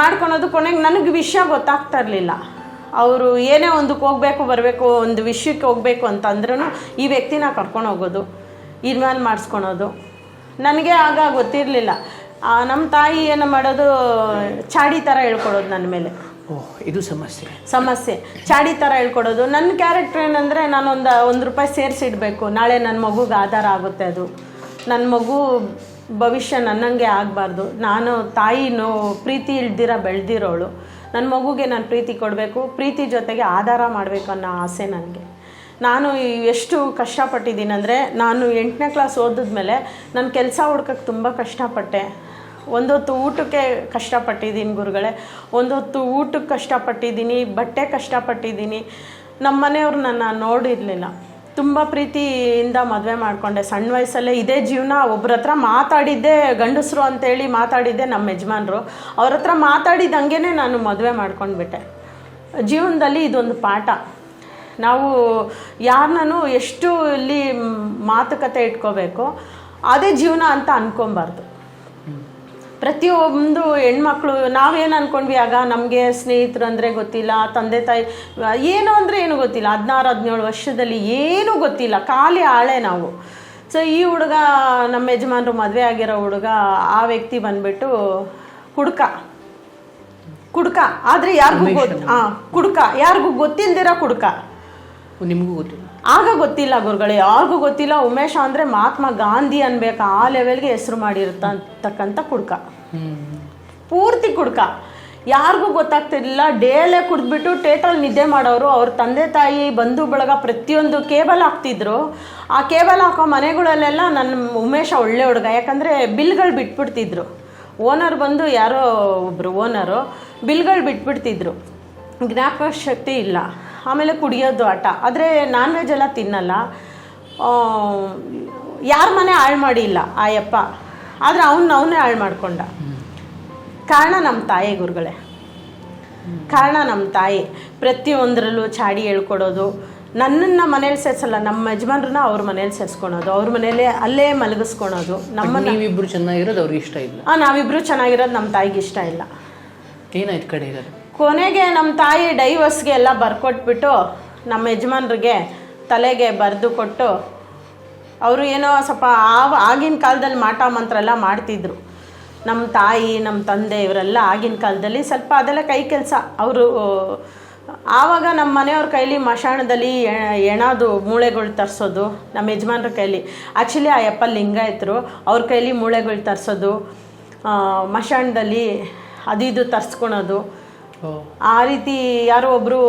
ಮಾಡ್ಕೊಳೋದು ಕೊನೆಗೆ ನನಗೆ ವಿಷಯ ಗೊತ್ತಾಗ್ತಾ ಇರಲಿಲ್ಲ. ಅವರು ಏನೇ ಒಂದಕ್ಕೆ ಹೋಗ್ಬೇಕು, ಬರಬೇಕು, ಒಂದು ವಿಷಯಕ್ಕೆ ಹೋಗ್ಬೇಕು ಅಂತಂದ್ರೂ ಈ ವ್ಯಕ್ತಿನ ಕರ್ಕೊಂಡು ಹೋಗೋದು, ಇನ್ವಾಲ್ವ್ ಮಾಡಿಸ್ಕೊಳೋದು. ನನಗೆ ಆಗ ಗೊತ್ತಿರಲಿಲ್ಲ. ನಮ್ಮ ತಾಯಿ ಏನು ಮಾಡೋದು, ಚಾಡಿ ಥರ ಹೇಳ್ಕೊಡೋದು ನನ್ನ ಮೇಲೆ. ಇದು ಸಮಸ್ಯೆ. ಸಮಸ್ಯೆ. ಚಾಡಿ ಥರ ಹೇಳ್ಕೊಡೋದು. ನನ್ನ ಕ್ಯಾರೆಕ್ಟರ್ ಏನಂದರೆ ನಾನೊಂದು ಒಂದು ರೂಪಾಯಿ ಸೇರಿಸಿಡ್ಬೇಕು ನಾಳೆ ನನ್ನ ಮಗುಗೆ ಆಧಾರ ಆಗುತ್ತೆ ಅದು. ನನ್ನ ಮಗು ಭವಿಷ್ಯ ನನ್ನಂಗೆ ಆಗಬಾರ್ದು. ನಾನು ತಾಯಿನೂ ಪ್ರೀತಿ ಇಳ್ದಿರ ಬೆಳೆದಿರೋಳು. ನನ್ನ ಮಗುಗೆ ನಾನು ಪ್ರೀತಿ ಕೊಡಬೇಕು. ಪ್ರೀತಿ ಜೊತೆಗೆ ಆಧಾರ ಮಾಡಬೇಕು ಅನ್ನೋ ಆಸೆ ನನಗೆ. ನಾನು ಎಷ್ಟು ಕಷ್ಟಪಟ್ಟಿದ್ದೀನಿ ಅಂದರೆ ನಾನು ಎಂಟನೇ ಕ್ಲಾಸ್ ಓದಿದ್ಮೇಲೆ ನಾನು ಕೆಲಸ ಹುಡ್ಕಕ್ಕೆ ತುಂಬ ಕಷ್ಟಪಟ್ಟೆ. ಒಂದೊತ್ತು ಊಟಕ್ಕೆ ಕಷ್ಟಪಟ್ಟಿದ್ದೀನಿ ಗುರುಗಳೇ. ಒಂದೊತ್ತು ಊಟಕ್ಕೆ ಕಷ್ಟಪಟ್ಟಿದ್ದೀನಿ, ಬಟ್ಟೆ ಕಷ್ಟಪಟ್ಟಿದ್ದೀನಿ. ನಮ್ಮ ಮನೆಯವ್ರು ನನ್ನ ನೋಡಿರಲಿಲ್ಲ. ತುಂಬ ಪ್ರೀತಿಯಿಂದ ಮದುವೆ ಮಾಡಿಕೊಂಡೆ. ಸಣ್ಣ ವಯಸ್ಸಲ್ಲೇ ಇದೇ ಜೀವನ, ಒಬ್ರ ಹತ್ರ ಮಾತಾಡಿದ್ದೆ ಗಂಡಸರು ಅಂತೇಳಿ ಮಾತಾಡಿದ್ದೆ ನಮ್ಮ ಯಜಮಾನರು. ಅವ್ರ ಹತ್ರ ಮಾತಾಡಿದಂಗೆ ನಾನು ಮದುವೆ ಮಾಡ್ಕೊಂಡ್ಬಿಟ್ಟೆ. ಜೀವನದಲ್ಲಿ ಇದೊಂದು ಪಾಠ. ನಾವು ಯಾರನ್ನೂ ಎಷ್ಟು ಇಲ್ಲಿ ಮಾತುಕತೆ ಇಟ್ಕೋಬೇಕು, ಅದೇ ಜೀವನ ಅಂತ ಅನ್ಕೊಬಾರ್ದು. ಪ್ರತಿಯೊಂದು ಹೆಣ್ಮಕ್ಳು ನಾವೇನು ಅನ್ಕೊಂಡ್ವಿ ಆಗ ನಮಗೆ ಸ್ನೇಹಿತರು ಅಂದರೆ ಗೊತ್ತಿಲ್ಲ ತಂದೆ ತಾಯಿ ಏನು ಅಂದರೆ ಏನು ಗೊತ್ತಿಲ್ಲ. ಹದಿನಾರು ಹದಿನೇಳು ವರ್ಷದಲ್ಲಿ ಏನೂ ಗೊತ್ತಿಲ್ಲ. ಖಾಲಿ ಆಳೆ ನಾವು. ಸೊ ಈ ಹುಡುಗ ನಮ್ಮ ಯಜಮಾನರು ಮದುವೆ ಆಗಿರೋ ಹುಡುಗ ಆ ವ್ಯಕ್ತಿ ಬಂದ್ಬಿಟ್ಟು ಕುಡ್ಕ. ಕುಡ್ಕ. ಆದರೆ ಯಾರಿಗೂ ಗೊತ್ತ ಹಾಂ ಕುಡ್ಕ. ಯಾರಿಗೂ ಗೊತ್ತಿಲ್ದಿರ ಕುಡ್ಕ. ನಿಮಗೂ ಗೊತ್ತಿಲ್ಲ. ಆಗ ಗೊತ್ತಿಲ್ಲ ಗುರುಗಳೇ ಯಾರಿಗೂ ಗೊತ್ತಿಲ್ಲ. ಉಮೇಶ ಅಂದರೆ ಮಹಾತ್ಮ ಗಾಂಧಿ ಅನ್ಬೇಕು. ಆ ಲೆವೆಲ್ಗೆ ಹೆಸರು ಮಾಡಿರ್ತಕ್ಕಂಥ ಕುಡ್ಕ. ಪೂರ್ತಿ ಕುಡ್ಕ. ಯಾರಿಗೂ ಗೊತ್ತಾಗ್ತಿರ್ಲಿಲ್ಲ. ಡೇಲೇ ಕುಡಿದ್ಬಿಟ್ಟು ಟೇಟಲ್ ನಿದ್ದೆ ಮಾಡೋರು. ಅವ್ರ ತಂದೆ ತಾಯಿ, ಬಂಧು ಬಳಗ ಪ್ರತಿಯೊಂದು ಕೇಬಲ್ ಹಾಕ್ತಿದ್ರು. ಆ ಕೇಬಲ್ ಹಾಕೋ ಮನೆಗಳಲ್ಲೆಲ್ಲ ನನ್ನ ಉಮೇಶ ಒಳ್ಳೆ ಹುಡುಗ. ಯಾಕಂದರೆ ಬಿಲ್ಗಳು ಬಿಟ್ಬಿಡ್ತಿದ್ರು. ಓನರ್ ಬಂದು ಯಾರೋ ಒಬ್ಬರು ಓನರು ಬಿಲ್ಗಳು ಬಿಟ್ಬಿಡ್ತಿದ್ರು. ಜ್ಞಾಪಕ ಶಕ್ತಿ ಇಲ್ಲ. ಆಮೇಲೆ ಕುಡಿಯೋದು ಆಟ. ಆದರೆ ನಾನ್ ವೆಜ್ ಎಲ್ಲ ತಿನ್ನಲ್ಲ. ಯಾರ ಮನೆ ಹಾಳು ಮಾಡಿಲ್ಲ ಆ ಯಪ್ಪ ಆದರೆ ಅವನ್ನ ಅವನೇ ಹಾಳು ಮಾಡಿಕೊಂಡ. ಕಾರಣ ನಮ್ಮ ತಾಯಿ ಗುರುಗಳೇ. ಕಾರಣ ನಮ್ಮ ತಾಯಿ. ಪ್ರತಿಯೊಂದರಲ್ಲೂ ಚಾಡಿ ಹೇಳ್ಕೊಡೋದು. ನನ್ನನ್ನು ಮನೇಲಿ ಸೇರಿಸಲ್ಲ ನಮ್ಮ ಯಜಮಾನ್ರನ್ನ ಅವ್ರ ಮನೇಲಿ ಸೇರಿಸ್ಕೊಳೋದು. ಅವ್ರ ಮನೇಲೆ ಅಲ್ಲೇ ಮಲಗಿಸ್ಕೊಳೋದು. ನಮ್ಮ ನೀವಿಬ್ರು ಚೆನ್ನಾಗಿರೋದು ಅವ್ರಿಗೆ ಇಷ್ಟ ಇಲ್ಲ. ಆ, ನಾವಿಬ್ರು ಚೆನ್ನಾಗಿರೋದು ನಮ್ಮ ತಾಯಿಗೆ ಇಷ್ಟ ಇಲ್ಲ. ಏನಾಯ್ತು ಕಡೆ ಅದು ಕೊನೆಗೆ ನಮ್ಮ ತಾಯಿ ಡೈವರ್ಸ್ಗೆ ಎಲ್ಲ ಬರ್ಕೊಟ್ಬಿಟ್ಟು ನಮ್ಮ ಯಜಮಾನ್ರಿಗೆ ತಲೆಗೆ ಬರೆದು ಕೊಟ್ಟು ಅವರು ಏನೋ ಸ್ವಲ್ಪ ಆವ, ಆಗಿನ ಕಾಲದಲ್ಲಿ ಮಾಟ ಮಂತ್ರ ಎಲ್ಲ ಮಾಡ್ತಿದ್ರು. ನಮ್ಮ ತಾಯಿ ನಮ್ಮ ತಂದೆ ಇವರೆಲ್ಲ ಆಗಿನ ಕಾಲದಲ್ಲಿ ಸ್ವಲ್ಪ ಅದೆಲ್ಲ ಕೈ ಕೆಲಸ. ಅವರು, ಆವಾಗ ನಮ್ಮ ಮನೆಯವ್ರ ಕೈಲಿ ಮಶಾಣದಲ್ಲಿ ಎಣದು ಮೂಳೆಗಳು ತರಿಸೋದು ನಮ್ಮ ಯಜಮಾನ್ರ ಕೈಲಿ. ಆ್ಯಕ್ಚುಲಿ ಆ ಯಪ್ಪ ಲಿಂಗಾಯತರು ಅವ್ರ ಕೈಲಿ ಮೂಳೆಗಳು ತರಿಸೋದು ಮಶಾಣದಲ್ಲಿ ಅದು ಇದು ತರಿಸ್ಕೊಳೋದು. ಆ ರೀತಿ ಯಾರೋ ಒಬ್ಬರು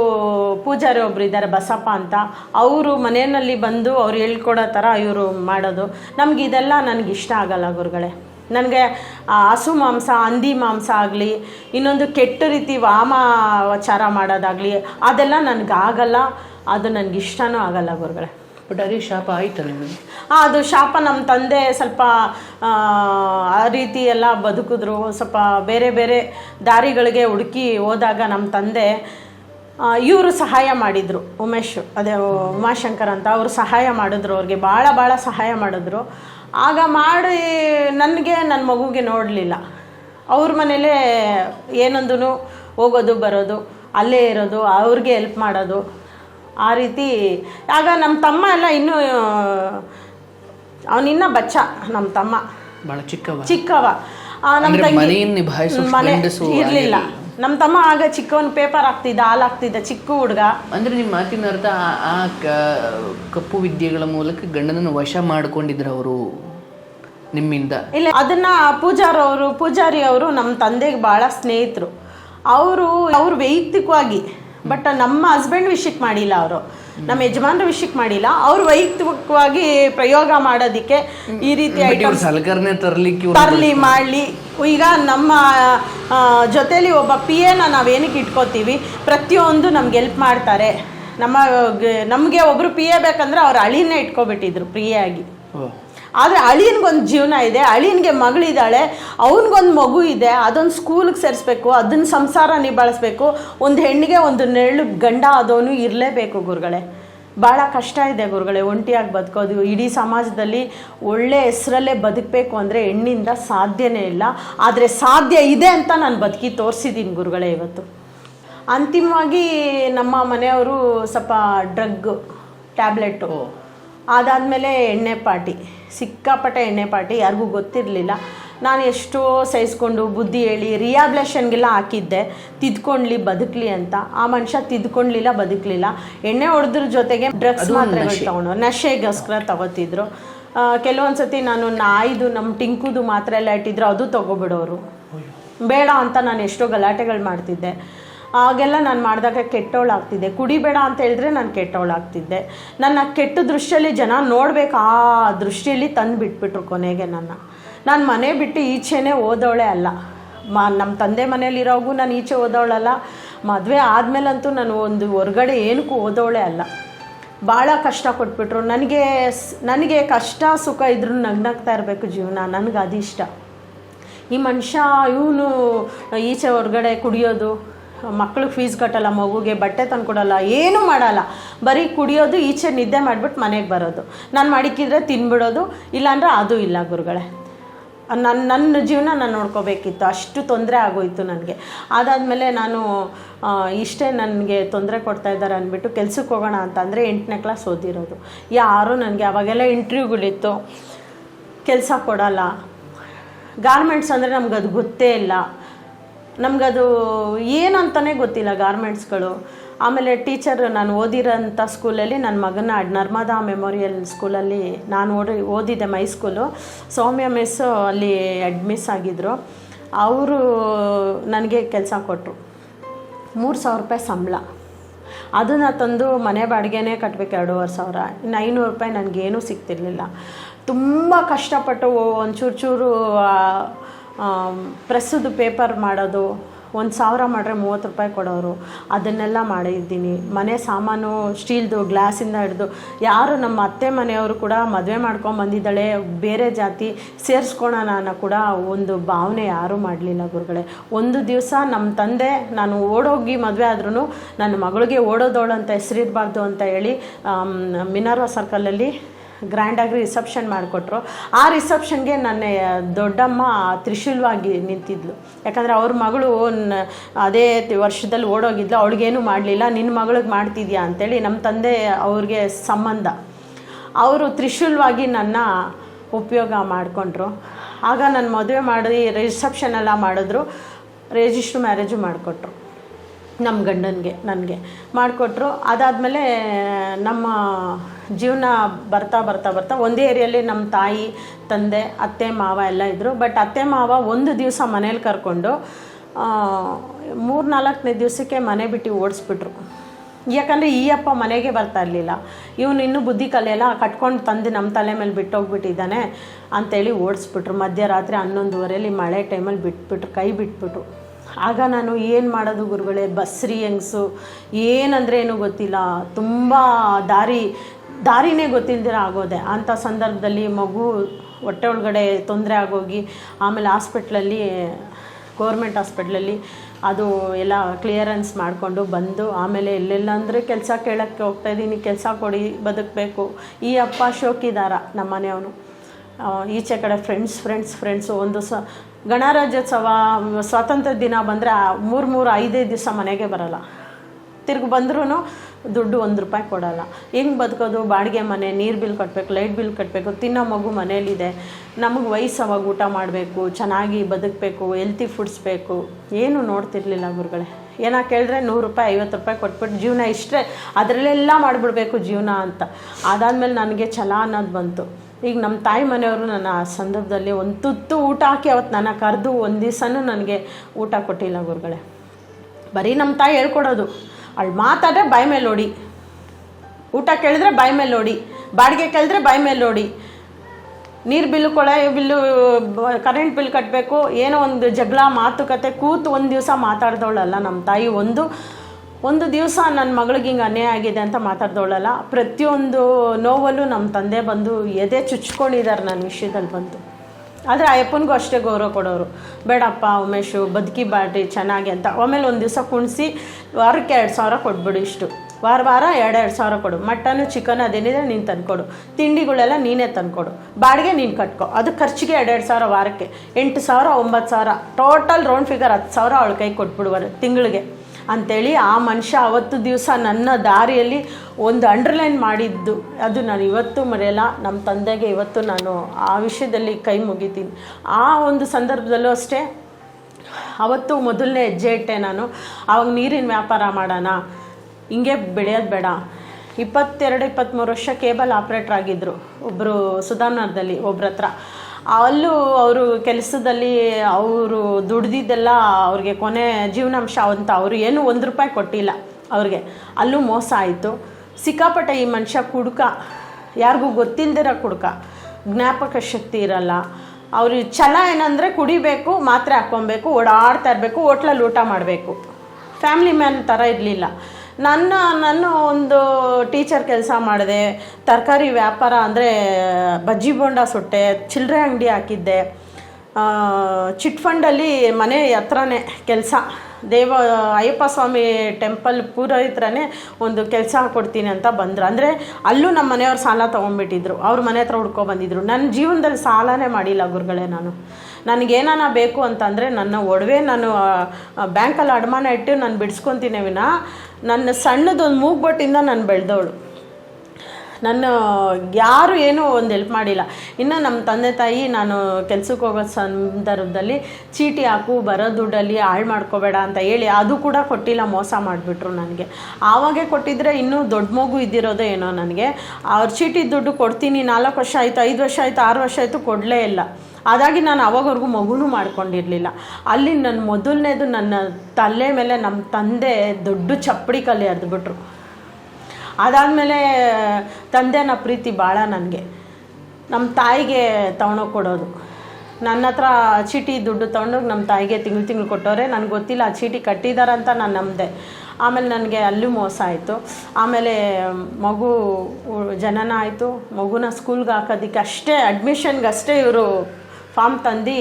ಪೂಜಾರಿ ಒಬ್ರು ಇದ್ದಾರೆ, ಬಸಪ್ಪ ಅಂತ. ಅವರು ಮನೆಯಲ್ಲಿ ಬಂದು ಅವ್ರು ಹೇಳ್ಕೊಡೋ ಥರ ಇವರು ಮಾಡೋದು. ನಮ್ಗೆ ಇದೆಲ್ಲ ನನಗೆ ಇಷ್ಟ ಆಗಲ್ಲ ಗುರುಗಳೇ. ನನಗೆ ಹಸು ಮಾಂಸ, ಹಂದಿ ಮಾಂಸ ಆಗಲಿ, ಇನ್ನೊಂದು ಕೆಟ್ಟ ರೀತಿ ವಾಮಾಚಾರ ಮಾಡೋದಾಗಲಿ, ಅದೆಲ್ಲ ನನಗೆ ಆಗಲ್ಲ. ಅದು ನನಗೆ ಆಗಲ್ಲ ಗುರುಗಳೇ. ಬಟ್ ಅದೇ ಶಾಪ ಆಯ್ತಲ್ಲ ಅದು ಶಾಪ ನಮ್ಮ ತಂದೆ ಸ್ವಲ್ಪ ಆ, ಆ ರೀತಿ ಎಲ್ಲ ಬದುಕಿದ್ರು. ಸ್ವಲ್ಪ ಬೇರೆ ಬೇರೆ ದಾರಿಗಳಿಗೆ ಹುಡುಕಿ ಹೋದಾಗ ನಮ್ಮ ತಂದೆ ಇವರು ಸಹಾಯ ಮಾಡಿದರು. ಉಮೇಶ್ ಅದೇ ಉಮಾಶಂಕರ್ ಅಂತ ಅವರು ಸಹಾಯ ಮಾಡಿದ್ರು. ಅವ್ರಿಗೆ ಭಾಳ ಭಾಳ ಸಹಾಯ ಮಾಡಿದ್ರು. ಆಗ ಮಾಡಿ ನನಗೆ ನನ್ನ ಮಗುಗೆ ನೋಡಲಿಲ್ಲ. ಅವ್ರ ಮನೇಲೇ ಏನೊಂದು ಹೋಗೋದು ಬರೋದು ಅಲ್ಲೇ ಇರೋದು ಅವ್ರಿಗೆ ಹೆಲ್ಪ್ ಮಾಡೋದು. ಆ ರೀತಿ. ಆಗ ನಮ್ಮ ತಮ್ಮ ಎಲ್ಲ ಇನ್ನೂ ಅವನಿನ್ನ ಬಚ್ಚ ನಮ್ಮ ತಮ್ಮ. ಬಹಳ ಚಿಕ್ಕವ. ಚಿಕ್ಕವ. ನಮ್ಮ ತಂಗಿ ಮನೆ ಇರಲಿಲ್ಲ. ನಮ್ಮ ತಮ್ಮ ಆಗ ಚಿಕ್ಕವನ್ ಪೇಪರ್ ಆಗ್ತಿದ್ದ ಹಾಲು ಹಾಕ್ತಿದ್ದ ಚಿಕ್ಕ ಹುಡುಗ. ಅಂದ್ರೆ ನಿಮ್ಮ ಮಾತಿನ ಅರ್ಥ ಆ- ಕಪ್ಪು ವಿದ್ಯೆಗಳ ಮೂಲಕ ಗಂಡನನ್ನು ವಶ ಮಾಡ್ಕೊಂಡಿದ್ರು ಅವರು ನಿಮ್ಮಿಂದ. ಇಲ್ಲ ಅದನ್ನ ಪೂಜಾರವರು ಪೂಜಾರಿ ಅವರು ನಮ್ಮ ತಂದೆಗೆ ಬಹಳ ಸ್ನೇಹಿತರು. ಅವರು ಅವ್ರು ವೈಯಕ್ತಿಕವಾಗಿ ಬಟ್ ನಮ್ಮ ಹಸ್ಬೆಂಡ್ ವಿಷಯಕ್ಕೆ ಮಾಡಿಲ್ಲ ಅವರು. ನಮ್ಮ ಯಜಮಾನ್ರ ವಿಷಯಕ್ಕೆ ಮಾಡಿಲ್ಲ. ಅವ್ರು ವೈಯಕ್ತಿಕವಾಗಿ ಪ್ರಯೋಗ ಮಾಡೋದಕ್ಕೆ ಈ ರೀತಿ ಐಟಮ್ಸ್ ಸಲಕರಣೆ ತರಲಿಕ್ಕೆ ತರಲಿ ಮಾಡಲಿ. ಈಗ ನಮ್ಮ ಜೊತೆಲಿ ಒಬ್ಬ ಪಿ ಎನ ನಾವೇನಕ್ಕೆ ಇಟ್ಕೋತೀವಿ? ಪ್ರತಿಯೊಂದು ನಮ್ಗೆ ಹೆಲ್ಪ್ ಮಾಡ್ತಾರೆ. ನಮ್ಮ ನಮಗೆ ಒಬ್ಬರು ಪಿ ಎ ಬೇಕಂದ್ರೆ ಅವ್ರ ಅಳಿನೇ ಇಟ್ಕೊಬಿಟ್ಟಿದ್ರು ಪ್ರಿಯಾಗಿ. ಆದರೆ ಅಳಿಯನ್ಗೊಂದು ಜೀವನ ಇದೆ, ಅಳಿಯನ್ಗೆ ಮಗಳಿದ್ದಾಳೆ, ಅವನಿಗೊಂದು ಮಗು ಇದೆ, ಅದೊಂದು ಸ್ಕೂಲಿಗೆ ಸೇರಿಸ್ಬೇಕು ಅದನ್ನ ಸಂಸಾರ ನಿಭಾಯಿಸ್ಬೇಕು ಒಂದು ಹೆಣ್ಣಿಗೆ ಒಂದು ನೆರಳು ಗಂಡ ಆದವನು ಇರಲೇಬೇಕು ಗುರುಗಳೇ. ಭಾಳ ಕಷ್ಟ ಇದೆ ಗುರುಗಳೇ, ಒಂಟಿಯಾಗಿ ಬದುಕೋದು. ಇಡೀ ಸಮಾಜದಲ್ಲಿ ಒಳ್ಳೆ ಹೆಸರಲ್ಲೇ ಬದುಕಬೇಕು ಅಂದರೆ ಹೆಣ್ಣಿಂದ ಸಾಧ್ಯನೇ ಇಲ್ಲ. ಆದರೆ ಸಾಧ್ಯ ಇದೆ ಅಂತ ನಾನು ಬದುಕಿ ತೋರಿಸಿದ್ದೀನಿ ಗುರುಗಳೇ ಇವತ್ತು. ಅಂತಿಮವಾಗಿ ನಮ್ಮ ಮನೆಯವರು ಸ್ವಲ್ಪ ಡ್ರಗ್ ಟ್ಯಾಬ್ಲೆಟು ಅದಾದಮೇಲೆ ಎಣ್ಣೆ ಪಾಟಿ ಸಿಕ್ಕಾಪಟ್ಟೆ ಎಣ್ಣೆ ಪಾಟಿ ಯಾರಿಗೂ ಗೊತ್ತಿರಲಿಲ್ಲ. ನಾನು ಎಷ್ಟೋ ಸಹಿಸ್ಕೊಂಡು ಬುದ್ಧಿ ಹೇಳಿ ರಿಯಾಬ್ಲೇಷನ್ಗೆಲ್ಲ ಹಾಕಿದ್ದೆ. ತಿದ್ಕೊಂಡ್ಲಿ ಬದುಕಲಿ ಅಂತ. ಆ ಮನುಷ್ಯ ತಿದ್ಕೊಂಡ್ಲಿಲ್ಲ ಬದುಕಲಿಲ್ಲ. ಎಣ್ಣೆ ಹೊಡೆದ್ರ ಜೊತೆಗೆ ಡ್ರಗ್ಸ್ ಮಾತ್ರೆಗಳು ತಗೊಂಡು ನಶೆಗೋಸ್ಕರ ತಗೋತಿದ್ರು. ಕೆಲವೊಂದ್ಸತಿ ಕೆಲವೊಂದು ಸತಿ ನಾನು ನಾಯಿದು ನಮ್ಮ ಟಿಂಕುದು ಮಾತ್ರ ಎಲ್ಲ ಇಟ್ಟಿದ್ರು ಅದು ತಗೊಬಿಡೋರು. ಬೇಡ ಅಂತ ನಾನು ಎಷ್ಟೋ ಗಲಾಟೆಗಳು ಮಾಡ್ತಿದ್ದೆ. ಆಗೆಲ್ಲ ನಾನು ಮಾಡಿದಾಗ ಕೆಟ್ಟವಳಾಗ್ತಿದ್ದೆ ಕುಡಿಬೇಡ ಅಂತ ಹೇಳಿದ್ರೆ ನಾನು ಕೆಟ್ಟವಳಾಗ್ತಿದ್ದೆ ನನ್ನ ಕೆಟ್ಟ ದೃಷ್ಟಿಯಲ್ಲಿ ಜನ ನೋಡ್ಬೇಕು, ಆ ದೃಷ್ಟಿಯಲ್ಲಿ ತಂದು ಬಿಟ್ಬಿಟ್ರು ಕೊನೆಗೆ ನನ್ನ. ನಾನು ಮನೆ ಬಿಟ್ಟು ಈಚೆನೇ ಓದೋಳೆ ಅಲ್ಲ. ಮ ನಮ್ಮ ತಂದೆ ಮನೇಲಿರೋಗೂ ನಾನು ಈಚೆ ಓದೋಳಲ್ಲ ಮದುವೆ ಆದಮೇಲಂತೂ ನಾನು ಒಂದು ಹೊರ್ಗಡೆ ಏನಕ್ಕೂ ಓದೋಳೆ ಅಲ್ಲ. ಭಾಳ ಕಷ್ಟ ಕೊಟ್ಬಿಟ್ರು. ನನಗೆ ನನಗೆ ಕಷ್ಟ ಸುಖ ಇದ್ರೂ ನಗ್ನಾಗ್ತಾ ಇರಬೇಕು ಜೀವನ. ನನಗೆ ಅದಿಷ್ಟ. ಈ ಮನುಷ್ಯ, ಇವನು ಈಚೆ ಹೊರಗಡೆ ಕುಡಿಯೋದು ಮಕ್ಳಿಗೆ ಫೀಸ್ ಕಟ್ಟಲ್ಲ, ಮಗುಗೆ ಬಟ್ಟೆ ತಂದ್ಕೊಡಲ್ಲ ಏನೂ ಮಾಡಲ್ಲ. ಬರೀ ಕುಡಿಯೋದು, ಈಚೆ ನಿದ್ದೆ ಮಾಡಿಬಿಟ್ಟು ಮನೆಗೆ ಬರೋದು. ನಾನು ಮಡಿಕಿದ್ರೆ ತಿನ್ಬಿಡೋದು, ಇಲ್ಲಾಂದ್ರೆ ಅದು ಇಲ್ಲ ಗುರುಗಳೇ. ನನ್ನ ನನ್ನ ಜೀವನ ನಾನು ನೋಡ್ಕೋಬೇಕಿತ್ತು. ಅಷ್ಟು ತೊಂದರೆ ಆಗೋಯ್ತು ನನಗೆ. ಅದಾದಮೇಲೆ ನಾನು ಇಷ್ಟೇ ನನಗೆ ತೊಂದರೆ ಕೊಡ್ತಾ ಇದ್ದಾರೆ ಅಂದ್ಬಿಟ್ಟು ಕೆಲ್ಸಕ್ಕೆ ಹೋಗೋಣ ಅಂತ ಅಂದರೆ ಎಂಟನೇ ಕ್ಲಾಸ್ ಓದಿರೋದು. ಯಾರೂ ನನಗೆ ಅವಾಗೆಲ್ಲ ಇಂಟ್ರ್ಯೂಗಳಿತ್ತು ಕೆಲಸ ಕೊಡಲ್ಲ. ಗಾರ್ಮೆಂಟ್ಸ್ ಅಂದರೆ ನಮ್ಗೆ ಅದು ಗೊತ್ತೇ ಇಲ್ಲ. ನಮಗದು ಏನು ಅಂತಲೇ ಗೊತ್ತಿಲ್ಲ ಗಾರ್ಮೆಂಟ್ಸ್ಗಳು. ಆಮೇಲೆ ಟೀಚರ್ ನಾನು ಓದಿರೋಂಥ ಸ್ಕೂಲಲ್ಲಿ ನನ್ನ ಮಗನ ನರ್ಮದಾ ಮೆಮೋರಿಯಲ್ ಸ್ಕೂಲಲ್ಲಿ ನಾನು ಓಡಿ, ಓದಿದ್ದೆ ಮೈ ಸ್ಕೂಲು. ಸೌಮ್ಯ ಮಿಸ್ಸು ಅಲ್ಲಿ ಅಡ್ಮಿಸ್ ಆಗಿದ್ದರು ಅವರು ನನಗೆ ಕೆಲಸ ಕೊಟ್ಟರು ಮೂರು ಸಾವಿರ ರೂಪಾಯಿ ಸಂಬಳ. ಅದನ್ನು ತಂದು ಮನೆ ಬಾಡಿಗೆನೇ ಕಟ್ಟಬೇಕು ಎರಡೂವರೆ ಸಾವಿರ. ಇನ್ನು ಐನೂರು ರೂಪಾಯಿ ನನಗೇನೂ ಸಿಗ್ತಿರ್ಲಿಲ್ಲ. ತುಂಬ ಕಷ್ಟಪಟ್ಟು ಒಂಚೂರು ಚೂರು ಪ್ರೆಸ್ಸದು ಪೇಪರ್ ಮಾಡೋದು, ಒಂದು ಸಾವಿರ ಮಾಡಿದ್ರೆ ಮೂವತ್ತು ರೂಪಾಯಿ ಕೊಡೋರು, ಅದನ್ನೆಲ್ಲ ಮಾಡಿದ್ದೀನಿ. ಮನೆ ಸಾಮಾನು, ಸ್ಟೀಲ್ದು, ಗ್ಲಾಸಿಂದ ಹಿಡಿದು, ಯಾರು ನಮ್ಮ ಅತ್ತೆ ಮನೆಯವರು ಕೂಡ ಮದುವೆ ಮಾಡ್ಕೊಂಡು ಬಂದಿದ್ದಾಳೆ, ಬೇರೆ ಜಾತಿ ಸೇರಿಸ್ಕೊಳೋಣ ಅನ್ನೋ ಕೂಡ ಒಂದು ಭಾವನೆ ಯಾರೂ ಮಾಡಲಿಲ್ಲ ಗುರುಗಳೇ. ಒಂದು ದಿವಸ ನಮ್ಮ ತಂದೆ, ನಾನು ಓಡೋಗಿ ಮದುವೆ ಆದ್ರೂ ನನ್ನ ಮಗಳಿಗೆ ಓಡೋದೋಳು ಅಂತ ಹೆಸರಿರಬಾರ್ದು ಅಂತ ಹೇಳಿ ಮಿನರ್ವಾ ಸರ್ಕಲಲ್ಲಿ ಗ್ರ್ಯಾಂಡಾಗಿ ರಿಸೆಪ್ಷನ್ ಮಾಡಿಕೊಟ್ರು. ಆ ರಿಸೆಪ್ಷನ್ಗೆ ನನ್ನ ದೊಡ್ಡಮ್ಮ ತ್ರಿಶೂಲ್ವಾಗಿ ನಿಂತಿದ್ಲು. ಯಾಕಂದರೆ ಅವ್ರ ಮಗಳು ಅದೇ ವರ್ಷದಲ್ಲಿ ಓಡೋಗಿದ್ಲು. ಅವಳಿಗೇನು ಮಾಡಲಿಲ್ಲ. ನಿನ್ನ ಮಗಳಿಗೆ ಮಾಡ್ತಿದ್ಯಾ ಅಂತೇಳಿ ನಮ್ಮ ತಂದೆ ಅವ್ರಿಗೆ ಸಂಬಂಧ. ಅವರು ತ್ರಿಶೂಲ್ವಾಗಿ ನನ್ನ ಉಪಯೋಗ ಮಾಡಿಕೊಂಡ್ರು. ಆಗ ನನ್ನ ಮದುವೆ ಮಾಡಿ, ರಿಸೆಪ್ಷನ್ ಎಲ್ಲ ಮಾಡಿದ್ರು. ರಿಜಿಸ್ಟ್ರ್ ಮ್ಯಾರೇಜು ಮಾಡಿಕೊಟ್ರು. ನಮ್ಮ ಗಂಡನಿಗೆ, ನನಗೆ. ಮಾಡಿಕೊಟ್ರು. ಅದಾದಮೇಲೆ, ನಮ್ಮ ಜೀವನ ಬರ್ತಾ ಬರ್ತಾ ಬರ್ತಾ ಒಂದೇ ಏರಿಯಲ್ಲಿ ನಮ್ಮ ತಾಯಿ, ತಂದೆ, ಅತ್ತೆ, ಮಾವ ಎಲ್ಲ ಇದ್ದರು ಬಟ್ ಅತ್ತೆ, ಮಾವ ಒಂದು ದಿವಸ ಮನೇಲಿ ಕರ್ಕೊಂಡು ಮೂರು ನಾಲ್ಕನೇ ದಿವಸಕ್ಕೆ ಮನೆ ಬಿಟ್ಟು ಓಡಿಸ್ಬಿಟ್ರು. ಯಾಕಂದರೆ ಈ ಅಪ್ಪ ಮನೆಗೆ ಬರ್ತಾ ಇರಲಿಲ್ಲ. ಇವನು ಇನ್ನೂ ಬುದ್ಧಿ ಕಲೆಯೆಲ್ಲ ಕಟ್ಕೊಂಡು ತಂದು ನಮ್ಮ ತಲೆ ಮೇಲೆ ಬಿಟ್ಟೋಗ್ಬಿಟ್ಟಿದ್ದಾನೆ ಅಂತೇಳಿ ಓಡಿಸ್ಬಿಟ್ರು. ಮಧ್ಯರಾತ್ರಿ ಹನ್ನೊಂದುವರೆಯಲ್ಲಿ ಮಳೆ ಟೈಮಲ್ಲಿ ಬಿಟ್ಬಿಟ್ರು, ಕೈ ಬಿಟ್ಬಿಟ್ರು. ಆಗ ನಾನು ಏನು ಮಾಡೋದು ಗುರುಗಳೇ, ಬಸ್ರಿ ಹೆಂಗಸು? ಏನಂದರೆ ಏನು ಗೊತ್ತಿಲ್ಲ. ತುಂಬ ದಾರಿ ದಾರಿನೇ ಗೊತ್ತಿಲ್ದಿರ ಆಗೋದೆ. ಅಂಥ ಸಂದರ್ಭದಲ್ಲಿ ಮಗು ಹೊಟ್ಟೆ ಒಳಗಡೆ ತೊಂದರೆ ಆಗೋಗಿ ಆಮೇಲೆ ಹಾಸ್ಪಿಟ್ಲಲ್ಲಿ, ಗೋರ್ಮೆಂಟ್ ಹಾಸ್ಪಿಟ್ಲಲ್ಲಿ ಅದು ಎಲ್ಲ ಕ್ಲಿಯರೆನ್ಸ್ ಮಾಡಿಕೊಂಡು ಬಂದು ಆಮೇಲೆ ಎಲ್ಲೆಲ್ಲ ಅಂದರೆ ಕೆಲಸ ಕೇಳೋಕ್ಕೆ ಹೋಗ್ತಾ ಇದ್ದೀನಿ, ಕೆಲಸ ಕೊಡಿ, ಬದುಕಬೇಕು. ಈ ಅಪ್ಪ ಶೋಕಿದಾರ ನಮ್ಮ ಮನೆಯವನು. ಈಚೆ ಕಡೆ ಫ್ರೆಂಡ್ಸ್ ಫ್ರೆಂಡ್ಸ್ ಫ್ರೆಂಡ್ಸು ಒಂದು ಸ, ಗಣರಾಜ್ಯೋತ್ಸವ, ಸ್ವಾತಂತ್ರ್ಯ ದಿನ ಬಂದರೆ ಮೂರು ಮೂರು ಐದೈದು ದಿವಸ ಮನೆಗೆ ಬರಲ್ಲ. ತಿರ್ಗಿ ಬಂದ್ರೂ ದುಡ್ಡು ಒಂದು ರೂಪಾಯಿ ಕೊಡೋಲ್ಲ. ಹೆಂಗೆ ಬದುಕೋದು? ಬಾಡಿಗೆ ಮನೆ, ನೀರು ಬಿಲ್ ಕಟ್ಟಬೇಕು ಲೈಟ್ ಬಿಲ್ ಕಟ್ಟಬೇಕು ತಿನ್ನೋ ಮಗು ಮನೇಲಿದೆ ನಮಗೆ ವಯಸ್ಸವಾಗ ಊಟ ಮಾಡಬೇಕು, ಚೆನ್ನಾಗಿ ಬದುಕಬೇಕು ಹೆಲ್ತಿ ಫುಡ್ಸ್ ಬೇಕು. ಏನು ನೋಡ್ತಿರ್ಲಿಲ್ಲ ಗುರುಗಳೇ. ಏನೋ ಕೇಳಿದ್ರೆ ನೂರು ರೂಪಾಯಿ, ಐವತ್ತು ರೂಪಾಯಿ ಕೊಟ್ಬಿಟ್ಟು ಜೀವನ ಇಷ್ಟೇ. ಅದರಲ್ಲೆಲ್ಲ ಮಾಡಿಬಿಡ್ಬೇಕು ಜೀವನ ಅಂತ. ಅದಾದಮೇಲೆ ನನಗೆ ಛಲ ಅನ್ನೋದು ಬಂತು. ಈಗ ನಮ್ಮ ತಾಯಿ ಮನೆಯವರು ನನ್ನ ಆ ಸಂದರ್ಭದಲ್ಲಿ ಒಂದು ತುತ್ತು ಊಟ ಹಾಕಿ ಅವತ್ತು ನನ್ನ ಕರೆದು ಒಂದು ದಿವಸನೂ ನನಗೆ ಊಟ ಕೊಟ್ಟಿಲ್ಲ ಗುರುಗಳೇ. ಬರೀ ನಮ್ಮ ತಾಯಿ ಹೇಳ್ಕೊಡೋದು. ಅವಳು ಮಾತಾಡ್ರೆ ಬಾಯಿ ಮೇಲೆ ನೋಡಿ. ಊಟ ಕೇಳಿದ್ರೆ ಬಾಯಿ ಮೇಲೆ ನೋಡಿ. ಬಾಡಿಗೆ ಕೇಳಿದ್ರೆ ಬಾಯಿ ಮೇಲೆ ನೋಡಿ. ನೀರು ಬಿಲ್ಲು ಕೊಳೆ ಬಿಲ್ಲು, ಕರೆಂಟ್ ಬಿಲ್ ಕಟ್ಟಬೇಕು ಏನೋ ಒಂದು ಜಗಳ ಮಾತುಕತೆ ಕೂತು ಒಂದು ದಿವಸ ಮಾತಾಡ್ದವಳಲ್ಲ ನಮ್ಮ ತಾಯಿ. ಒಂದು ಒಂದು ದಿವಸ ನನ್ನ ಮಗಳಿಗೆ ಹಿಂಗೆ ಅನ್ಯಾಯ ಆಗಿದೆ ಅಂತ ಮಾತಾಡ್ದವಳಲ್ಲ. ಪ್ರತಿಯೊಂದು ನೋವಲ್ಲೂ ನಮ್ಮ ತಂದೆ ಬಂದು ಎದೆ ಚುಚ್ಕೊಂಡಿದ್ದಾರೆ ನನ್ನ ವಿಷಯದಲ್ಲಿ ಬಂತು ಆದರೆ ಅಯ್ಯಪ್ಪನಿಗೂ ಅಷ್ಟೇ ಗೌರವ ಕೊಡೋರು. ಬೇಡಪ್ಪ, ಉಮೇಶು, ಬದುಕಿ ಬಾಟಿ, ಚೆನ್ನಾಗಿ ಅಂತ. ಆಮೇಲೆ ಒಂದು ದಿವಸ ಕುಣಿಸಿ ವಾರಕ್ಕೆ ಎರಡು ಸಾವಿರ ಕೊಟ್ಬಿಡು ಇಷ್ಟು. ವಾರ ವಾರ ಎರಡು ಎರಡು ಸಾವಿರ ಕೊಡು. ಮಟನು ಚಿಕನ್ ಅದೇನಿದೆ ನೀನು ತಂದ್ಕೊಡು. ತಿಂಡಿಗಳೆಲ್ಲ ನೀನೇ ತಂದ್ಕೊಡು. ಬಾಡಿಗೆ ನೀನು ಕಟ್ಕೊ. ಅದು ಖರ್ಚಿಗೆ ಎರಡೆರಡು ಸಾವಿರ ವಾರಕ್ಕೆ. ಎಂಟು ಸಾವಿರ, ಒಂಬತ್ತು ಸಾವಿರ. ಟೋಟಲ್ ರೌಂಡ್ ಫಿಗರ್ ಹತ್ತು ಸಾವಿರ ಅವಳ ಕೈ ಕೊಟ್ಬಿಡುವರು ತಿಂಗಳಿಗೆ. ಅಂಥೇಳಿ ಆ ಮನುಷ್ಯ ಅವತ್ತು ದಿವಸ ನನ್ನ ದಾರಿಯಲ್ಲಿ ಒಂದು ಅಂಡರ್ಲೈನ್ ಮಾಡಿದ್ದು. ಅದು ನಾನು ಇವತ್ತು ಮರೆಯಲ್ಲ, ನಮ್ಮ ತಂದೆಗೆ ಇವತ್ತು ನಾನು ಆ ವಿಷಯದಲ್ಲಿ ಕೈ ಮುಗಿತೀನಿ. ಆ ಒಂದು ಸಂದರ್ಭದಲ್ಲೂ ಅಷ್ಟೇ, ಅವತ್ತು ಮೊದಲನೇ ಹೆಜ್ಜೆ ಇಟ್ಟೆ ನಾನು. ಆವಾಗ ನೀರಿನ ವ್ಯಾಪಾರ ಮಾಡೋಣ, ಹಿಂಗೆ ಬೆಳೆಯೋದು ಬೇಡ. ಇಪ್ಪತ್ತೆರಡು, ಇಪ್ಪತ್ತ್ಮೂರು ವರ್ಷ ಕೇಬಲ್ ಆಪ್ರೇಟ್ರ್ ಆಗಿದ್ದರು ಒಬ್ಬರು ಸುಧಾನಗರದಲ್ಲಿ ಒಬ್ರ ಹತ್ರ. ಅಲ್ಲೂ ಅವರು ಕೆಲಸದಲ್ಲಿ ಅವರು ದುಡ್ದಿದ್ದೆಲ್ಲ ಅವ್ರಿಗೆ ಕೊನೆ ಜೀವನಾಂಶ ಅಂತ ಅವರು ಏನು ಒಂದು ರೂಪಾಯಿ ಕೊಟ್ಟಿಲ್ಲ ಅವ್ರಿಗೆ. ಅಲ್ಲೂ ಮೋಸ ಆಯಿತು. ಸಿಕ್ಕಾಪಟ್ಟೆ ಈ ಮನುಷ್ಯ ಕುಡುಕ. ಯಾರಿಗೂ ಗೊತ್ತಿಲ್ಲದಿರೋ ಕುಡುಕ. ಜ್ಞಾಪಕ ಶಕ್ತಿ ಇರಲ್ಲ. ಅವ್ರಿಗೆ ಛಲ ಏನಂದರೆ ಕುಡಿಬೇಕು, ಮಾತ್ರೆ ಹಾಕ್ಕೊಬೇಕು, ಓಡಾಡ್ತಾ ಇರಬೇಕು, ಹೋಟ್ಲಲ್ಲಿ ಊಟ ಮಾಡಬೇಕು. ಫ್ಯಾಮ್ಲಿ ಮ್ಯಾನ್ ಥರ ಇರಲಿಲ್ಲ. ನನ್ನ ನಾನು ಒಂದು ಟೀಚರ್ ಕೆಲಸ ಮಾಡಿದೆ, ತರಕಾರಿ ವ್ಯಾಪಾರ ಅಂದರೆ, ಬಜ್ಜಿ ಬೋಂಡ ಸುಟ್ಟೆ ಚಿಲ್ಲರೆ ಅಂಗಡಿ ಹಾಕಿದ್ದೆ. ಚಿಟ್ ಫಂಡಲ್ಲಿ ಮನೆ ಹತ್ರನೇ ಕೆಲಸ. ದೇವ, ಅಯ್ಯಪ್ಪ ಸ್ವಾಮಿ ಟೆಂಪಲ್ ಪೂರೋಹಿತ್ರನೇ ಒಂದು ಕೆಲಸ ಕೊಡ್ತೀನಿ ಅಂತ ಬಂದರು. ಅಂದರೆ ಅಲ್ಲೂ ನಮ್ಮ ಮನೆಯವ್ರು ಸಾಲ ತೊಗೊಂಡ್ಬಿಟ್ಟಿದ್ರು. ಅವ್ರ ಮನೆ ಹತ್ರ ಹುಡ್ಕೊ ಬಂದಿದ್ರು. ನನ್ನ ಜೀವನದಲ್ಲಿ ಸಾಲನೇ ಮಾಡಿಲ್ಲ ಗುರುಗಳೇ ನಾನು. ನನಗೇನಾನ ಬೇಕು ಅಂತಂದರೆ ನನ್ನ ಒಡವೆ ನಾನು ಬ್ಯಾಂಕಲ್ಲಿ ಅಡಮಾನ ಇಟ್ಟು ನಾನು ಬಿಡಿಸ್ಕೊತೀನಿ ವಿನ. ನನ್ನ ಸಣ್ಣದೊಂದು ಮೂಗ್ಬೊಟ್ಟಿಂದ ನಾನು ಬೆಳೆದವಳು. ನನ್ನ, ಯಾರು ಏನೂ ಒಂದು ಹೆಲ್ಪ್ ಮಾಡಿಲ್ಲ. ಇನ್ನು ನಮ್ಮ ತಂದೆ ತಾಯಿ ನಾನು ಕೆಲ್ಸಕ್ಕೆ ಹೋಗೋ ಸಂದರ್ಭದಲ್ಲಿ ಚೀಟಿ ಹಾಕು, ಬರೋ ದುಡ್ಡಲ್ಲಿ ಹಾಳು ಮಾಡ್ಕೋಬೇಡ ಅಂತ ಹೇಳಿ ಅದು ಕೂಡ ಕೊಟ್ಟಿಲ್ಲ, ಮೋಸ ಮಾಡಿಬಿಟ್ರು ನನಗೆ. ಆವಾಗೆ ಕೊಟ್ಟಿದ್ರೆ ಇನ್ನೂ ದೊಡ್ಡ ಮಗು ಇದ್ದಿರೋದೇ ಏನೋ ನನಗೆ. ಅವ್ರ ಚೀಟಿ ದುಡ್ಡು ಕೊಡ್ತೀನಿ, ನಾಲ್ಕು ವರ್ಷ ಆಯಿತು, ಐದು ವರ್ಷ ಆಯಿತು, ಆರು ವರ್ಷ ಆಯಿತು ಕೊಡಲೇ ಇಲ್ಲ. ಅದಾಗಿ ನಾನು ಅವಾಗವರೆಗೂ ಮಗುನೂ ಮಾಡ್ಕೊಂಡಿರಲಿಲ್ಲ. ಅಲ್ಲಿ ನನ್ನ ಮೊದಲನೇದು ನನ್ನ ತಲೆ ಮೇಲೆ ನಮ್ಮ ತಂದೆ ದೊಡ್ಡ ಚಪ್ಪಡಿ ಕಲ್ಲಿ ಹರಿದ್ಬಿಟ್ರು. ಅದಾದಮೇಲೆ ತಂದೆನ ಪ್ರೀತಿ ಭಾಳ ನನಗೆ. ನಮ್ಮ ತಾಯಿಗೆ ತೊಗೊಂಡೋಗಿ ಕೊಡೋದು. ನನ್ನ ಹತ್ರ ಚೀಟಿ ದುಡ್ಡು ತೊಗೊಂಡೋಗಿ ನಮ್ಮ ತಾಯಿಗೆ ತಿಂಗಳು ತಿಂಗಳು ಕೊಟ್ಟವ್ರೆ. ನನಗೆ ಗೊತ್ತಿಲ್ಲ ಆ ಚೀಟಿ ಕಟ್ಟಿದಾರಂತ ನಾನು ನಂಬಿದೆ. ಆಮೇಲೆ ನನಗೆ ಅಲ್ಲೂ ಮೋಸ ಆಯಿತು. ಆಮೇಲೆ ಮಗು ಜನನ ಆಯಿತು. ಮಗುನ ಸ್ಕೂಲ್ಗೆ ಹಾಕೋದಕ್ಕೆ ಅಷ್ಟೇ ಅಡ್ಮಿಷನ್ಗಷ್ಟೇ ಇವರು ಫಾರ್ಮ್ ತಂದು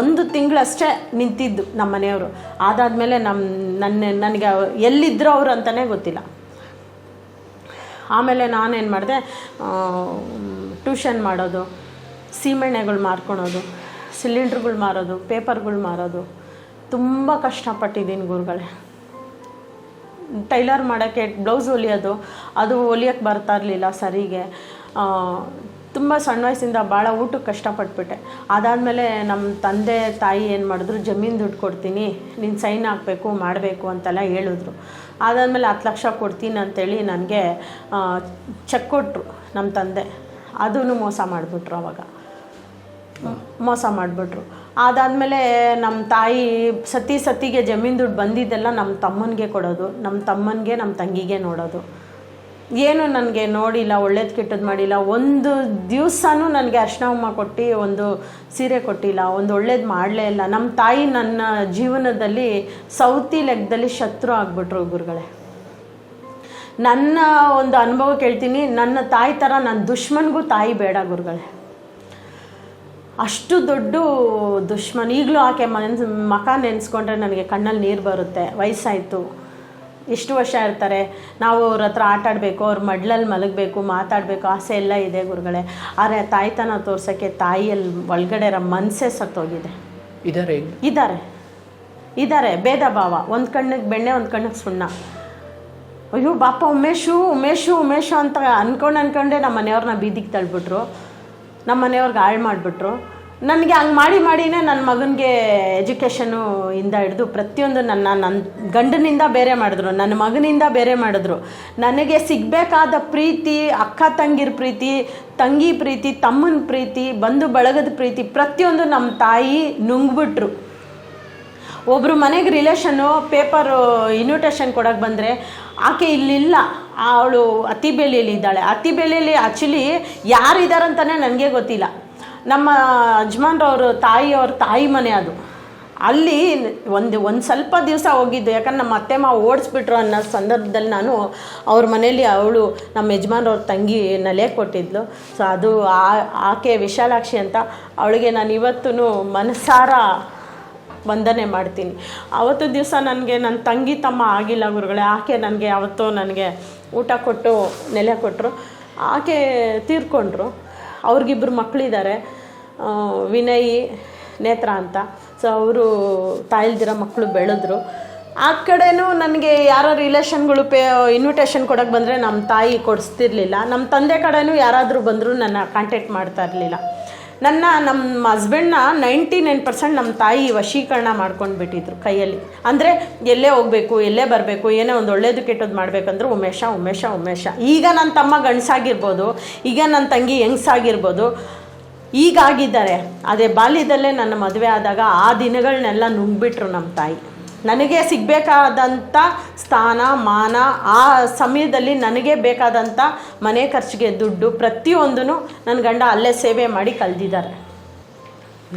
ಒಂದು ತಿಂಗಳಷ್ಟೇ ನಿಂತಿದ್ದು ನಮ್ಮ ಮನೆಯವರು. ಅದಾದಮೇಲೆ ನಮ್ಮ ನನ್ನ, ನನಗೆ ಎಲ್ಲಿದ್ದರು ಅವರು ಅಂತಲೇ ಗೊತ್ತಿಲ್ಲ. ಆಮೇಲೆ ನಾನೇನು ಮಾಡಿದೆ ಟ್ಯೂಷನ್ ಮಾಡೋದು, ಸೀಮೆಣ್ಣೆಗಳು ಮಾರ್ಕೊಳೋದು, ಸಿಲಿಂಡ್ರ್ಗಳು ಮಾರೋದು, ಪೇಪರ್ಗಳು ಮಾರೋದು. ತುಂಬ ಕಷ್ಟಪಟ್ಟಿದ್ದೀನಿ ಗುರುಗಳೇ. ಟೈಲರ್ ಮಾಡೋಕ್ಕೆ ಬ್ಲೌಸ್ ಹೊಲಿಯೋದು, ಅದು ಹೊಲಿಯೋಕ್ಕೆ ಬರ್ತಾ ಇರಲಿಲ್ಲ ಸರಿಗೆ. ತುಂಬ ಸಣ್ಣ ವಯಸ್ಸಿಂದ ಭಾಳ ಊಟಕ್ಕೆ ಕಷ್ಟಪಟ್ಬಿಟ್ಟೆ. ಅದಾದಮೇಲೆ ನಮ್ಮ ತಂದೆ, ತಾಯಿ ಏನು ಮಾಡಿದ್ರು, ಜಮೀನು ದುಡ್ಡು ಕೊಡ್ತೀನಿ, ನೀನು ಸೈನ್ ಹಾಕಬೇಕು, ಮಾಡಬೇಕು ಅಂತೆಲ್ಲ ಹೇಳಿದ್ರು. ಅದಾದಮೇಲೆ ಹತ್ತು ಲಕ್ಷ ಕೊಡ್ತೀನಿ ಅಂತೇಳಿ ನನಗೆ ಚೆಕ್ ಕೊಟ್ಟರು ನಮ್ಮ ತಂದೆ. ಅದೂ ಮೋಸ ಮಾಡಿಬಿಟ್ರು ಅವಾಗ. ಮೋಸ ಮಾಡಿಬಿಟ್ರು. ಅದಾದಮೇಲೆ ನಮ್ಮ ತಾಯಿ ಸತಿ ಸತಿಗೆ ಜಮೀನು ದುಡ್ಡು ಬಂದಿದ್ದೆಲ್ಲ ನಮ್ಮ ತಮ್ಮನಿಗೆ ಕೊಡೋದು, ನಮ್ಮ ತಮ್ಮನಿಗೆ, ನಮ್ಮ ತಂಗಿಗೆ ನೋಡೋದು. ಏನು ನನಗೆ ನೋಡಿಲ್ಲ, ಒಳ್ಳೇದು ಕೆಟ್ಟದ್ದು ಮಾಡಿಲ್ಲ, ಒಂದು ದಿವಸನೂ ನನಗೆ ಅರ್ಶನಮ್ಮ ಕೊಟ್ಟು, ಒಂದು ಸೀರೆ ಕೊಟ್ಟಿಲ್ಲ, ಒಂದು ಒಳ್ಳೇದು ಮಾಡಲೇ ಇಲ್ಲ. ನಮ್ಮ ತಾಯಿ ನನ್ನ ಜೀವನದಲ್ಲಿ ಸೌತಿ ಲೆಕ್ಕದಲ್ಲಿ ಶತ್ರು ಆಗಿಬಿಟ್ರು ಗುರುಗಳೇ. ನನ್ನ ಒಂದು ಅನುಭವ ಕೇಳ್ತೀನಿ, ನನ್ನ ತಾಯಿ ಥರ ನನ್ನ ದುಶ್ಮನ್ಗೂ ತಾಯಿ ಬೇಡ ಗುರುಗಳೇ. ಅಷ್ಟು ದೊಡ್ಡ ದುಶ್ಮನ್, ಈಗಲೂ ಆಕೆ ಮನ್ಸ್ ಮಕ ನೆನೆಸ್ಕೊಂಡ್ರೆ ನನಗೆ ಕಣ್ಣಲ್ಲಿ ನೀರು ಬರುತ್ತೆ, ವಯಸ್ಸಾಯಿತು. ಎಷ್ಟು ವರ್ಷ ಇರ್ತಾರೆ. ನಾವು ಅವ್ರ ಹತ್ರ ಆಟ ಆಡಬೇಕು ಅವ್ರ ಮಡ್ಲಲ್ಲಿ ಮಲಗಬೇಕು ಮಾತಾಡಬೇಕು ಆಸೆ ಎಲ್ಲ ಇದೆ ಗುರುಗಳೇ. ಆದರೆ ತಾಯ್ತನ ತೋರ್ಸೋಕ್ಕೆ ತಾಯಿಯಲ್ಲಿ ಒಳಗಡೆ ಇರೋ ಮನಸ್ಸೇ ಸತ್ತೋಗಿದೆ. ಇದಾರೆ? ಇದ್ದಾರೆ ಇದ್ದಾರೆ ಭೇದ ಭಾವ. ಒಂದು ಕಣ್ಣಿಗೆ ಬೆಣ್ಣೆ ಒಂದು ಕಣ್ಣಿಗೆ ಸುಣ್ಣ. ಅಯ್ಯೋ ಬಾಪ ಉಮೇಶು ಉಮೇಶು ಉಮೇಶು ಅಂತ ಅನ್ಕೊಂಡು ಅನ್ಕೊಂಡೆ ನಮ್ಮ ಮನೆಯವ್ರನ್ನ ಬೀದಿಗೆ ತಳ್ಬಿಟ್ರು. ನಮ್ಮ ಮನೆಯವ್ರಿಗೆ ಹಾಳು ಮಾಡಿಬಿಟ್ರು. ನನಗೆ ಹಂಗೆ ಮಾಡಿ ಮಾಡಿನೇ ನನ್ನ ಮಗನಿಗೆ ಎಜುಕೇಷನು ಇಂದ ಹಿಡಿದು ಪ್ರತಿಯೊಂದು ನನ್ನ ನನ್ನ ಗಂಡನಿಂದ ಬೇರೆ ಮಾಡಿದ್ರು, ನನ್ನ ಮಗನಿಂದ ಬೇರೆ ಮಾಡಿದ್ರು. ನನಗೆ ಸಿಗಬೇಕಾದ ಪ್ರೀತಿ, ಅಕ್ಕ ತಂಗಿರ ಪ್ರೀತಿ, ತಂಗಿ ಪ್ರೀತಿ, ತಮ್ಮನ ಪ್ರೀತಿ, ಬಂಧು ಬಳಗದ ಪ್ರೀತಿ ಪ್ರತಿಯೊಂದು ನಮ್ಮ ತಾಯಿ ನುಂಗ್ಬಿಟ್ರು. ಒಬ್ಬರು ಮನೆಗೆ ರಿಲೇಷನ್ನು ಪೇಪರು ಇನ್ವಿಟೇಷನ್ ಕೊಡೋಕೆ ಬಂದರೆ ಆಕೆ ಇಲ್ಲಿಲ್ಲ. ಅವಳು ಅತ್ತಿಬೇಲಿಯಲ್ಲಿ ಇದ್ದಾಳೆ. ಅತಿ ಅತ್ತಿಬೇಲಿಯಲ್ಲಿ ಆ್ಯಕ್ಚುಲಿ ಯಾರಿದ್ದಾರಂತಲೇ ನನಗೆ ಗೊತ್ತಿಲ್ಲ. ನಮ್ಮ ಯಜಮಾನ್ರವ್ರ ತಾಯಿಯವ್ರ ತಾಯಿ ಮನೆ ಅದು. ಅಲ್ಲಿ ಒಂದು ಒಂದು ಸ್ವಲ್ಪ ದಿವಸ ಹೋಗಿದ್ದು. ಯಾಕಂದ್ರೆ ನಮ್ಮ ಅತ್ತೆ ಮಾವ ಓಡಿಸ್ಬಿಟ್ರು ಅನ್ನೋ ಸಂದರ್ಭದಲ್ಲಿ ನಾನು ಅವ್ರ ಮನೇಲಿ ಅವಳು ನಮ್ಮ ಯಜಮಾನ್ರವ್ರ ತಂಗಿ ನಲೆ ಕೊಟ್ಟಿದ್ಲು. ಸೊ ಅದು ಆ- ಆಕೆ ವಿಶಾಲಾಕ್ಷಿ ಅಂತ ಅವಳಿಗೆ ನಾನು ಇವತ್ತೂ ಮನಸಾರ ವಂದನೆ ಮಾಡ್ತೀನಿ. ಅವತ್ತು ದಿವಸ ನನಗೆ, ನನ್ನ ತಂಗಿ ತಮ್ಮ ಆಗಿಲ್ಲ ಗುರುಗಳೇ. ಆಕೆ ನನಗೆ, ಅವತ್ತು ನನಗೆ ಊಟ ಕೊಟ್ಟು ನೆಲೆ ಕೊಟ್ಟರು ಆಕೆ ತೀರ್ಕೊಂಡ್ರು. ಅವ್ರಿಗಿಬ್ಬರು ಮಕ್ಕಳಿದ್ದಾರೆ ವಿನಯ್ ನೇತ್ರ ಅಂತ. ಸೊ ಅವರು ತಾಯಿಲ್ದಿರೋ ಮಕ್ಕಳು ಬೆಳೆದ್ರು. ಆ ಕಡೆನೂ ನನಗೆ ಯಾರೋ ರಿಲೇಷನ್ಗಳು ಪೇ ಇನ್ವಿಟೇಷನ್ ಕೊಡೋಕ್ಕೆ ಬಂದರೆ ನಮ್ಮ ತಾಯಿ ಕೊಡಿಸ್ತಿರ್ಲಿಲ್ಲ. ನಮ್ಮ ತಂದೆ ಕಡೆನೂ ಯಾರಾದರೂ ಬಂದರೂ ನನ್ನ ಕಾಂಟ್ಯಾಕ್ಟ್ ಮಾಡ್ತಾ ಇರಲಿಲ್ಲ. ನನ್ನ ನಮ್ಮ ಹಸ್ಬೆಂಡ್ನ ನೈಂಟಿ ನೈನ್ ಪರ್ಸೆಂಟ್ ನಮ್ಮ ತಾಯಿ ವಶೀಕರಣ ಮಾಡ್ಕೊಂಡು ಬಿಟ್ಟಿದ್ರು ಕೈಯಲ್ಲಿ. ಅಂದರೆ ಎಲ್ಲೇ ಹೋಗಬೇಕು, ಎಲ್ಲೇ ಬರಬೇಕು, ಏನೇ ಒಂದು ಒಳ್ಳೇದು ಕೆಟ್ಟದ್ದು ಮಾಡಬೇಕಂದ್ರೆ ಉಮೇಶ ಉಮೇಶ ಉಮೇಶ. ಈಗ ನನ್ನ ತಮ್ಮ ಗಂಡಸಾಗಿರ್ಬೋದು, ಈಗ ನನ್ನ ತಂಗಿ ಹೆಂಗ್ಸಾಗಿರ್ಬೋದು, ಈಗಾಗಿದ್ದಾರೆ. ಅದೇ ಬಾಲ್ಯದಲ್ಲೇ ನನ್ನ ಮದುವೆ ಆದಾಗ ಆ ದಿನಗಳನ್ನೆಲ್ಲ ನುಂಗ್ಬಿಟ್ರು ನಮ್ಮ ತಾಯಿ. ನನಗೆ ಸಿಗಬೇಕಾದಂಥ ಸ್ಥಾನ, ಮಾನ, ಆ ಸಮಯದಲ್ಲಿ ನನಗೆ ಬೇಕಾದಂಥ ಮನೆ ಖರ್ಚಿಗೆ ದುಡ್ಡು ಪ್ರತಿಯೊಂದನ್ನು ನನ್ನ ಗಂಡ ಅಲ್ಲೇ ಸೇವೆ ಮಾಡಿ ಕಳೆದಿದ್ದಾರೆ.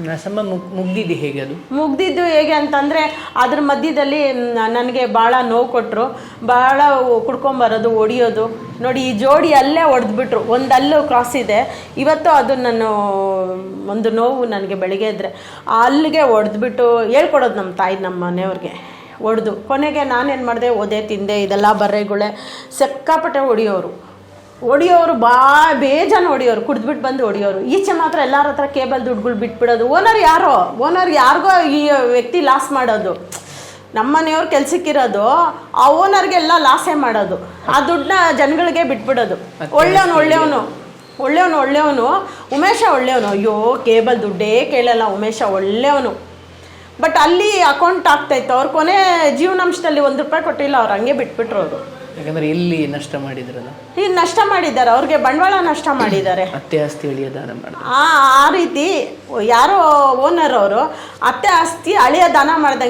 ನಸಮ್ಮ ಮುಗ್ ಮುಗ್ದಿದೆ ಹೇಗೆ ಅದು? ಮುಗ್ದಿದ್ದು ಹೇಗೆ ಅಂತಂದರೆ ಅದ್ರ ಮಧ್ಯದಲ್ಲಿ ನನಗೆ ಭಾಳ ನೋವು ಕೊಟ್ಟರು ಭಾಳ ಕುಡ್ಕೊಂಬರೋದು ಹೊಡಿಯೋದು ನೋಡಿ, ಈ ಜೋಡಿ ಅಲ್ಲೇ ಒಡೆದ್ಬಿಟ್ರು. ಒಂದು ಅಲ್ಲೂ ಕ್ರಾಸ್ ಇದೆ. ಇವತ್ತು ಅದು ನಾನು ಒಂದು ನೋವು ನನಗೆ ಬೆಳಿಗ್ಗೆ ಇದ್ದರೆ ಅಲ್ಲಿಗೆ ಒಡೆದ್ಬಿಟ್ಟು ಹೇಳ್ಕೊಡೋದು ನಮ್ಮ ತಾಯಿ, ನಮ್ಮ ಮನೆಯವ್ರಿಗೆ. ಒಡೆದು. ಕೊನೆಗೆ ನಾನೇನು ಮಾಡಿದೆ ಓದೇ ತಿಂದೆ, ಇದೆಲ್ಲ ಬರ್ರೆಗಳೇ, ಸಿಕ್ಕಾಪಟ್ಟೆ ಹೊಡಿಯೋರು ಹೊಡಿಯೋರು ಬಾ ಬೇಜಾನ್ ಹೊಡಿಯೋರು ಕುಡ್ದ್ಬಿಟ್ಟು ಬಂದು ಹೊಡಿಯೋರು ಈಚೆ ಮಾತ್ರ ಎಲ್ಲರ ಹತ್ರ ಕೇಬಲ್ ದುಡ್ಡುಗಳು ಬಿಟ್ಬಿಡೋದು. ಓನರ್ ಯಾರೋ? ಓನರ್ ಯಾರಿಗೋ ಈ ವ್ಯಕ್ತಿ ಲಾಸ್ ಮಾಡೋದು. ನಮ್ಮ ಮನೆಯವ್ರ ಕೆಲ್ಸಕ್ಕಿರೋದು ಆ ಓನರ್ಗೆಲ್ಲ ಲಾಸೇ ಮಾಡೋದು. ಆ ದುಡ್ಡನ್ನ ಜನಗಳಿಗೆ ಬಿಟ್ಬಿಡೋದು. ಒಳ್ಳೆಯವನು ಒಳ್ಳೆಯವನು. ಒಳ್ಳೆಯವನು ಒಳ್ಳೆಯವನು. ಉಮೇಶ ಒಳ್ಳೆಯವನು. ಅಯ್ಯೋ ಕೇಬಲ್ ದುಡ್ಡೇ ಕೇಳಲ್ಲ ಉಮೇಶ ಒಳ್ಳೆಯವನು. ಬಟ್ ಅಲ್ಲಿ ಅಕೌಂಟ್ ಆಗ್ತಾಯಿತ್ತು ಅವ್ರ ಕೊನೆ ಜೀವನಾಂಶದಲ್ಲಿ ಒಂದು ರೂಪಾಯಿ ಕೊಟ್ಟಿಲ್ಲ. ಅವ್ರು ಹಂಗೆ ಬಿಟ್ಬಿಟ್ರು ಅವರು. ಯಾಕಂದ್ರೆ ಇಲ್ಲಿ ನಷ್ಟ ಮಾಡಿದ್ರಲ್ಲ? ಈಗ ನಷ್ಟ ಮಾಡಿದ್ದಾರೆ ಅವ್ರಿಗೆ ಬಂಡವಾಳ ನಷ್ಟ ಮಾಡಿದ್ದಾರೆ. <clears throat> ಅತ್ತೆ ಆಸ್ತಿ ಅಳಿಯ ದಾನ ಮಾಡಿದ್ರು. ಆ ಆ ರೀತಿ ಯಾರೋ ಓನರ್ ಅವರು ಅತ್ತೆ ಆಸ್ತಿ ಹಳೆಯ ದಾನ ಮಾಡ್ದಂಗೆ